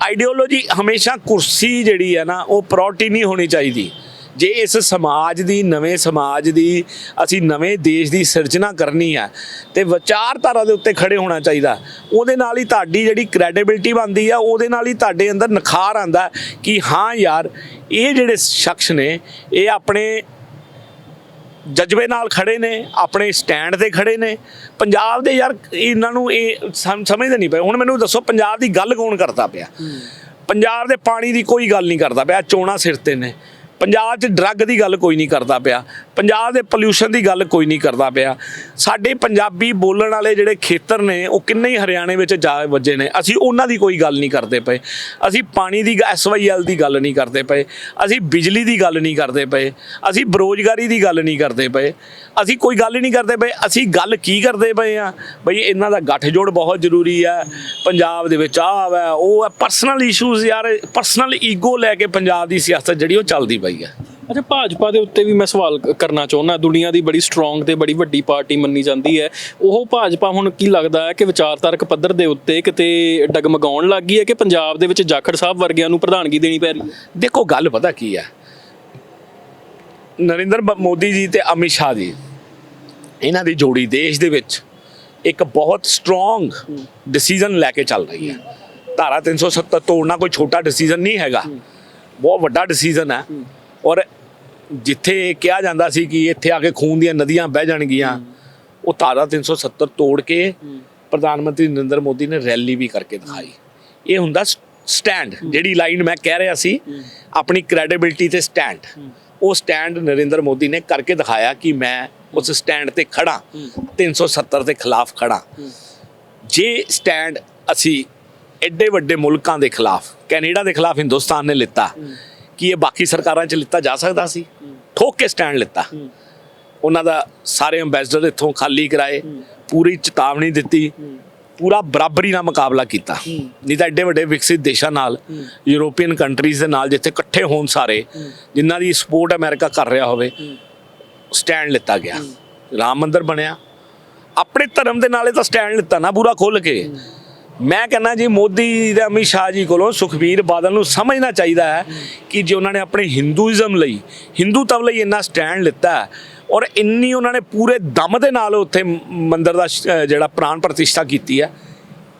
ਆਈਡੀਓਲੋਜੀ ਹਮੇਸ਼ਾ ਕੁਰਸੀ ਜਿਹੜੀ ਹੈ ਨਾ ਉਹ ਪ੍ਰਾਇੋਰਟੀ ਨਹੀਂ ਹੋਣੀ ਚਾਹੀਦੀ। ਜੇ ਇਸ ਸਮਾਜ ਦੀ ਨਵੇਂ ਸਮਾਜ ਦੀ ਅਸੀਂ ਨਵੇਂ ਦੇਸ਼ ਦੀ ਸਿਰਜਣਾ ਕਰਨੀ ਹੈ ਤੇ ਵਿਚਾਰਧਾਰਾ ਦੇ ਉੱਤੇ ਖੜੇ ਹੋਣਾ ਚਾਹੀਦਾ। ਉਹਦੇ ਨਾਲ ਹੀ ਤੁਹਾਡੀ ਜਿਹੜੀ ਕ੍ਰੈਡੀਬਿਲਟੀ ਬਣਦੀ ਆ ਉਹਦੇ ਨਾਲ ਹੀ ਤੁਹਾਡੇ ਅੰਦਰ ਨਿਖਾਰ ਆਂਦਾ ਕਿ ਹਾਂ ਯਾਰ ਇਹ ਜਿਹੜੇ ਸ਼ਖਸ ਨੇ ਇਹ ਆਪਣੇ ਜਜ਼ਬੇ ਨਾਲ ਖੜੇ ਨੇ ਆਪਣੇ ਸਟੈਂਡ ਤੇ ਖੜੇ ਨੇ। ਪੰਜਾਬ ਦੇ ਯਾਰ ਇਹਨਾਂ ਨੂੰ ਇਹ ਸਮ- ਸਮਝਦੇ ਨਹੀਂ ਪਏ। ਹੁਣ ਮੈਨੂੰ ਦੱਸੋ ਪੰਜਾਬ ਦੀ ਗੱਲ ਕੌਣ ਕਰਦਾ ਪਿਆ? ਪੰਜਾਬ ਦੇ ਪਾਣੀ ਦੀ ਕੋਈ ਗੱਲ ਨਹੀਂ ਕਰਦਾ ਪਿਆ ਚੋਣਾ ਸਿਰ ਤੇ ਨੇ। ਪੰਜਾਬ 'ਚ ਡਰੱਗ ਦੀ ਗੱਲ ਕੋਈ ਨਹੀਂ ਕਰਦਾ ਪਿਆ। ਪੰਜਾਬ ਦੇ ਪੋਲਿਊਸ਼ਨ ਦੀ ਗੱਲ ਕੋਈ ਨਹੀਂ ਕਰਦਾ ਪਿਆ। ਸਾਡੇ ਪੰਜਾਬੀ ਬੋਲਣ ਵਾਲੇ ਜਿਹੜੇ ਖੇਤਰ ਨੇ, ਉਹ ਕਿੰਨੇ ਹੀ ਹਰਿਆਣੇ ਵਿੱਚ ਜਾ ਵੱਜੇ ਨੇ। ਅਸੀਂ ਉਹਨਾਂ ਦੀ ਕੋਈ ਗੱਲ ਨਹੀਂ ਕਰਦੇ ਪਏ। ਅਸੀਂ ਪਾਣੀ ਦੀ ਐਸਵਾਈਐਲ ਦੀ ਗੱਲ ਨਹੀਂ ਕਰਦੇ ਪਏ। ਅਸੀਂ ਬਿਜਲੀ ਦੀ ਗੱਲ ਨਹੀਂ ਕਰਦੇ ਪਏ। ਅਸੀਂ ਬੇਰੋਜ਼ਗਾਰੀ ਦੀ ਗੱਲ ਨਹੀਂ ਕਰਦੇ ਪਏ। ਅਸੀਂ ਕੋਈ ਗੱਲ ਹੀ ਨਹੀਂ ਕਰਦੇ ਪਏ। ਅਸੀਂ ਗੱਲ ਕੀ ਕਰਦੇ ਪਏ ਆ? ਬਈ ਇਹਨਾਂ ਦਾ ਗੱਠਜੋੜ ਬਹੁਤ ਜ਼ਰੂਰੀ ਹੈ। ਪੰਜਾਬ ਦੇ ਵਿੱਚ ਆਹ ਹੈ, ਉਹ ਹੈ। ਪਰਸਨਲ ਇਸ਼ੂਜ਼ ਯਾਰ ਪਰਸਨਲ ਈਗੋ ਲੈ ਕੇ ਪੰਜਾਬ ਦੀ ਸਿਆਸਤ ਜਿਹੜੀ ਉਹ ਚੱਲਦੀ ਪਈ। ਹੈ। ਅੱਛਾ ਭਾਜਪਾ ਦੇ ਉੱਤੇ ਵੀ ਮੈਂ ਸਵਾਲ ਕਰਨਾ ਚਾਹੁੰਦਾ। ਦੁਨੀਆ ਦੀ ਬੜੀ ਸਟਰੋਂਗ ਤੇ ਬੜੀ ਵੱਡੀ ਪਾਰਟੀ ਮੰਨੀ ਜਾਂਦੀ ਹੈ। ਉਹ ਭਾਜਪਾ ਹੁਣ ਕੀ ਲੱਗਦਾ ਹੈ ਕਿ ਵਿਚਾਰਧਾਰਕ ਪੱਧਰ ਦੇ ਉੱਤੇ ਕਿਤੇ ਡਗਮਗਾਉਣ ਲੱਗ ਗਈ ਹੈ ਕਿ ਪੰਜਾਬ ਦੇ ਵਿੱਚ ਜਾਖੜ ਸਾਹਿਬ ਵਰਗਿਆਂ ਨੂੰ ਪ੍ਰਧਾਨਗੀ ਦੇਣੀ ਪੈ ਰਹੀ ਦੇਖੋ ਗੱਲ ਪਤਾ ਕੀ ਹੈ? ਨਰਿੰਦਰ ਮੋਦੀ ਜੀ ਤੇ ਅਮਿਤ ਸ਼ਾਹ ਜੀ ਇਹਨਾਂ ਦੀ ਜੋੜੀ ਦੇਸ਼ ਦੇ ਵਿੱਚ ਇੱਕ ਬਹੁਤ ਸਟਰੋਂਗ ਡਿਸੀਜਨ ਲੈ ਕੇ ਚੱਲ ਰਹੀ ਹੈ। ਧਾਰਾ 370 ਤੋੜਨਾ ਕੋਈ ਛੋਟਾ ਡਿਸੀਜਨ ਨਹੀਂ ਹੈਗਾ। ਬਹੁਤ ਵੱਡਾ ਡਿਸੀਜਨ ਹੈ। ਔਰ ਜਿੱਥੇ ਕਿਹਾ ਜਾਂਦਾ ਸੀ ਕਿ ਇੱਥੇ ਆ ਕੇ ਖੂਨ ਦੀਆਂ ਨਦੀਆਂ ਵਹਿ ਜਾਣਗੀਆਂ ਉਹ ਧਾਰਾ 370 ਤੋੜ ਕੇ ਪ੍ਰਧਾਨ ਮੰਤਰੀ ਨਰਿੰਦਰ ਮੋਦੀ ਨੇ ਰੈਲੀ ਵੀ ਕਰਕੇ ਦਿਖਾਈ। ਇਹ ਹੁੰਦਾ ਸਟੈਂਡ ਜਿਹੜੀ ਲਾਈਨ ਮੈਂ ਕਹਿ ਰਿਹਾ ਸੀ ਆਪਣੀ ਕ੍ਰੈਡੀਬਿਲਟੀ ਤੇ ਸਟੈਂਡ। ਉਹ ਸਟੈਂਡ ਨਰਿੰਦਰ ਮੋਦੀ ਨੇ ਕਰਕੇ ਦਿਖਾਇਆ ਕਿ ਮੈਂ ਉਸ ਸਟੈਂਡ ਤੇ ਖੜਾ 370 ਦੇ ਖਿਲਾਫ ਖੜਾ ਜੇ ਸਟੈਂਡ ਅਸੀਂ ਐਡੇ ਵੱਡੇ ਮੁਲਕਾਂ ਦੇ ਖਿਲਾਫ ਕੈਨੇਡਾ ਦੇ ਖਿਲਾਫ ਹਿੰਦੁਸਤਾਨ ਨੇ ਲਿੱਤਾ ਕੀ ਇਹ ਬਾਕੀ ਸਰਕਾਰਾਂ 'ਚ ਲਿੱਤਾ ਜਾ ਸਕਦਾ ਸੀ? ਠੋਕ ਕੇ ਸਟੈਂਡ ਲਿੱਤਾ। ਉਹਨਾਂ ਦਾ ਸਾਰੇ ਅੰਬੈਸਡਰ ਇੱਥੋਂ ਖਾਲੀ ਕਰਾਏ ਪੂਰੀ ਚੇਤਾਵਨੀ ਦਿੱਤੀ ਪੂਰਾ ਬਰਾਬਰੀ ਨਾਲ ਮੁਕਾਬਲਾ ਕੀਤਾ। ਨਹੀਂ ਤਾਂ ਐਡੇ ਵੱਡੇ ਵਿਕਸਿਤ ਦੇਸ਼ਾਂ ਨਾਲ ਯੂਰੋਪੀਅਨ ਕੰਟਰੀਜ਼ ਦੇ ਨਾਲ ਜਿੱਥੇ ਇਕੱਠੇ ਹੋਣ ਸਾਰੇ ਜਿਨ੍ਹਾਂ ਦੀ ਸਪੋਰਟ ਅਮਰੀਕਾ ਕਰ ਰਿਹਾ ਹੋਵੇ ਸਟੈਂਡ ਲਿੱਤਾ ਗਿਆ। ਰਾਮ ਮੰਦਿਰ ਬਣਿਆ। ਆਪਣੇ ਧਰਮ ਦੇ ਨਾਲੇ ਤਾਂ ਸਟੈਂਡ ਲਿੱਤਾ ਨਾ ਪੂਰਾ ਖੁੱਲ ਕੇ। ਮੈਂ ਕਹਿੰਦਾ ਜੀ ਮੋਦੀ ਤੇ ਅਮਿਤ ਸ਼ਾਹ ਜੀ ਕੋਲੋਂ ਸੁਖਬੀਰ ਬਾਦਲ ਨੂੰ ਸਮਝਣਾ ਚਾਹੀਦਾ ਹੈ ਕਿ ਜੇ ਉਹਨਾਂ ਨੇ ਆਪਣੇ ਹਿੰਦੂਇਜ਼ਮ ਲਈ ਹਿੰਦੂਤਵ ਲਈ ਇੰਨਾ ਸਟੈਂਡ ਲਿੱਤਾ ਹੈ ਔਰ ਇੰਨੀ ਉਹਨਾਂ ਨੇ ਪੂਰੇ ਦਮ ਦੇ ਨਾਲ ਉੱਥੇ ਮੰਦਿਰ ਦਾ ਜਿਹੜਾ ਪ੍ਰਾਣ ਪ੍ਰਤਿਸ਼ਠਾ ਕੀਤੀ ਹੈ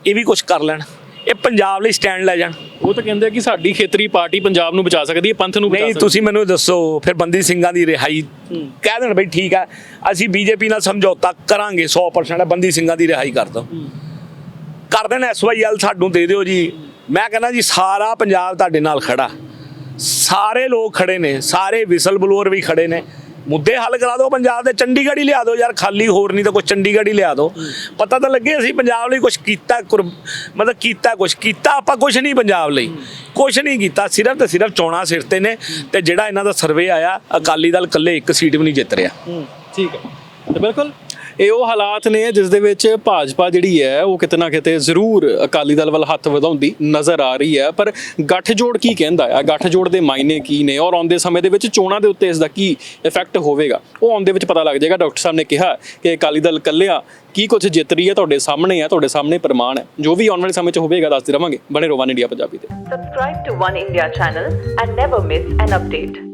ਇਹ ਵੀ ਕੁਝ ਕਰ ਲੈਣ ਇਹ ਪੰਜਾਬ ਲਈ ਸਟੈਂਡ ਲੈ ਜਾਣ। ਉਹ ਤਾਂ ਕਹਿੰਦੇ ਆ ਕਿ ਸਾਡੀ ਖੇਤਰੀ ਪਾਰਟੀ ਪੰਜਾਬ ਨੂੰ ਬਚਾ ਸਕਦੀ ਹੈ ਪੰਥ ਨੂੰ ਬਚਾ ਨਹੀਂ ਸਕਦੀ ਤੁਸੀਂ ਮੈਨੂੰ ਦੱਸੋ ਫਿਰ ਬੰਦੀ ਸਿੰਘਾਂ ਦੀ ਰਿਹਾਈ ਕਹਿ ਦੇਣ ਬਈ ਠੀਕ ਹੈ ਅਸੀਂ ਬੀਜੇਪੀ ਨਾਲ ਸਮਝੌਤਾ ਕਰਾਂਗੇ 100% ਬੰਦੀ ਸਿੰਘਾਂ ਦੀ ਰਿਹਾਈ ਕਰ ਦੋ ਕਰ ਦੇਣ ਐਸਵਾਈਐਲ ਸਾਨੂੰ ਦੇ ਦਿਓ ਜੀ। ਮੈਂ ਕਹਿੰਦਾ ਜੀ, ਸਾਰਾ ਪੰਜਾਬ ਤੁਹਾਡੇ ਨਾਲ ਖੜਾ। ਸਾਰੇ ਲੋਕ ਖੜੇ ਨੇ, ਸਾਰੇ ਵਿਸਲ ਬਲੋਅਰ ਵੀ ਖੜੇ ਨੇ। ਮੁੱਦੇ ਹੱਲ ਕਰਾ ਦਿਓ ਪੰਜਾਬ ਦੇ, ਚੰਡੀਗੜ੍ਹ ਹੀ ਲਿਆ ਦਿਓ ਯਾਰ, ਖਾਲੀ ਹੋਰ ਨਹੀਂ ਤਾਂ ਕੁਝ ਚੰਡੀਗੜ੍ਹ ਹੀ ਲਿਆ ਦਿਓ। ਪਤਾ ਤਾਂ ਲੱਗੇ ਅਸੀਂ ਪੰਜਾਬ ਲਈ ਕੁਝ ਕੀਤਾ, ਕੁਰ- ਮਤਲਬ ਕੀਤਾ ਕੁਝ ਕੀਤਾ ਆਪਾਂ ਕੁਝ ਨਹੀਂ ਪੰਜਾਬ ਲਈ। ਕੁਝ ਨਹੀਂ ਕੀਤਾ, ਸਿਰਫ ਤੇ ਸਿਰਫ ਚੋਣਾਂ ਸਿਰ ਤੇ ਨੇ ਤੇ ਜਿਹੜਾ ਇਹਨਾਂ ਦਾ ਸਰਵੇ ਆਇਆ, ਅਕਾਲੀ ਦਲ ਇਕੱਲੇ ਇੱਕ ਸੀਟ ਵੀ ਨਹੀਂ ਜਿੱਤ ਰਿਹਾ। ਠੀਕ ਹੈ। ਤੇ ਬਿਲਕੁਲ ਇਹ ਉਹ ਹਾਲਾਤ ਨੇ ਜਿਸ ਦੇ ਵਿੱਚ ਭਾਜਪਾ ਜਿਹੜੀ ਹੈ, ਉਹ ਕਿਤੇ ਨਾ ਕਿਤੇ ਜ਼ਰੂਰ ਅਕਾਲੀ ਦਲ ਵੱਲ ਹੱਥ ਵਧਾਉਂਦੀ ਨਜ਼ਰ ਆ ਰਹੀ ਹੈ। ਪਰ ਗੱਠਜੋੜ ਕੀ ਕਹਿੰਦਾ ਹੈ? ਗੱਠਜੋੜ ਦੇ ਮਾਇਨੇ ਕੀ ਨੇ? ਔਰ ਆਉਂਦੇ ਸਮੇਂ ਦੇ ਵਿੱਚ ਚੋਣਾਂ ਦੇ ਉੱਤੇ ਇਸ ਦਾ ਕੀ ਇਫੈਕਟ ਹੋਵੇਗਾ? ਉਹ ਆਉਂਦੇ ਵਿੱਚ ਪਤਾ ਲੱਗ ਜਾਏਗਾ। ਡਾਕਟਰ ਸਾਹਿਬ ਨੇ ਕਿਹਾ ਕਿ ਅਕਾਲੀ ਦਲ ਕੱਲਿਆ ਕੀ ਕੁਝ ਜਿੱਤ ਰਹੀ ਹੈ, ਤੁਹਾਡੇ ਸਾਹਮਣੇ ਹੈ, ਤੁਹਾਡੇ ਸਾਹਮਣੇ ਪ੍ਰਮਾਣ ਹੈ। ਜੋ ਵੀ ਆਉਣ ਵਾਲੇ ਸਮੇਂ 'ਚ ਹੋਵੇਗਾ ਦੱਸਦੇ ਰਵਾਂਗੇ ਬਣੇ ਰੋਵਾਨ ਇੰਡੀਆ ਪੰਜਾਬੀ ਤੇ। Subscribe to One India channel and never miss an update.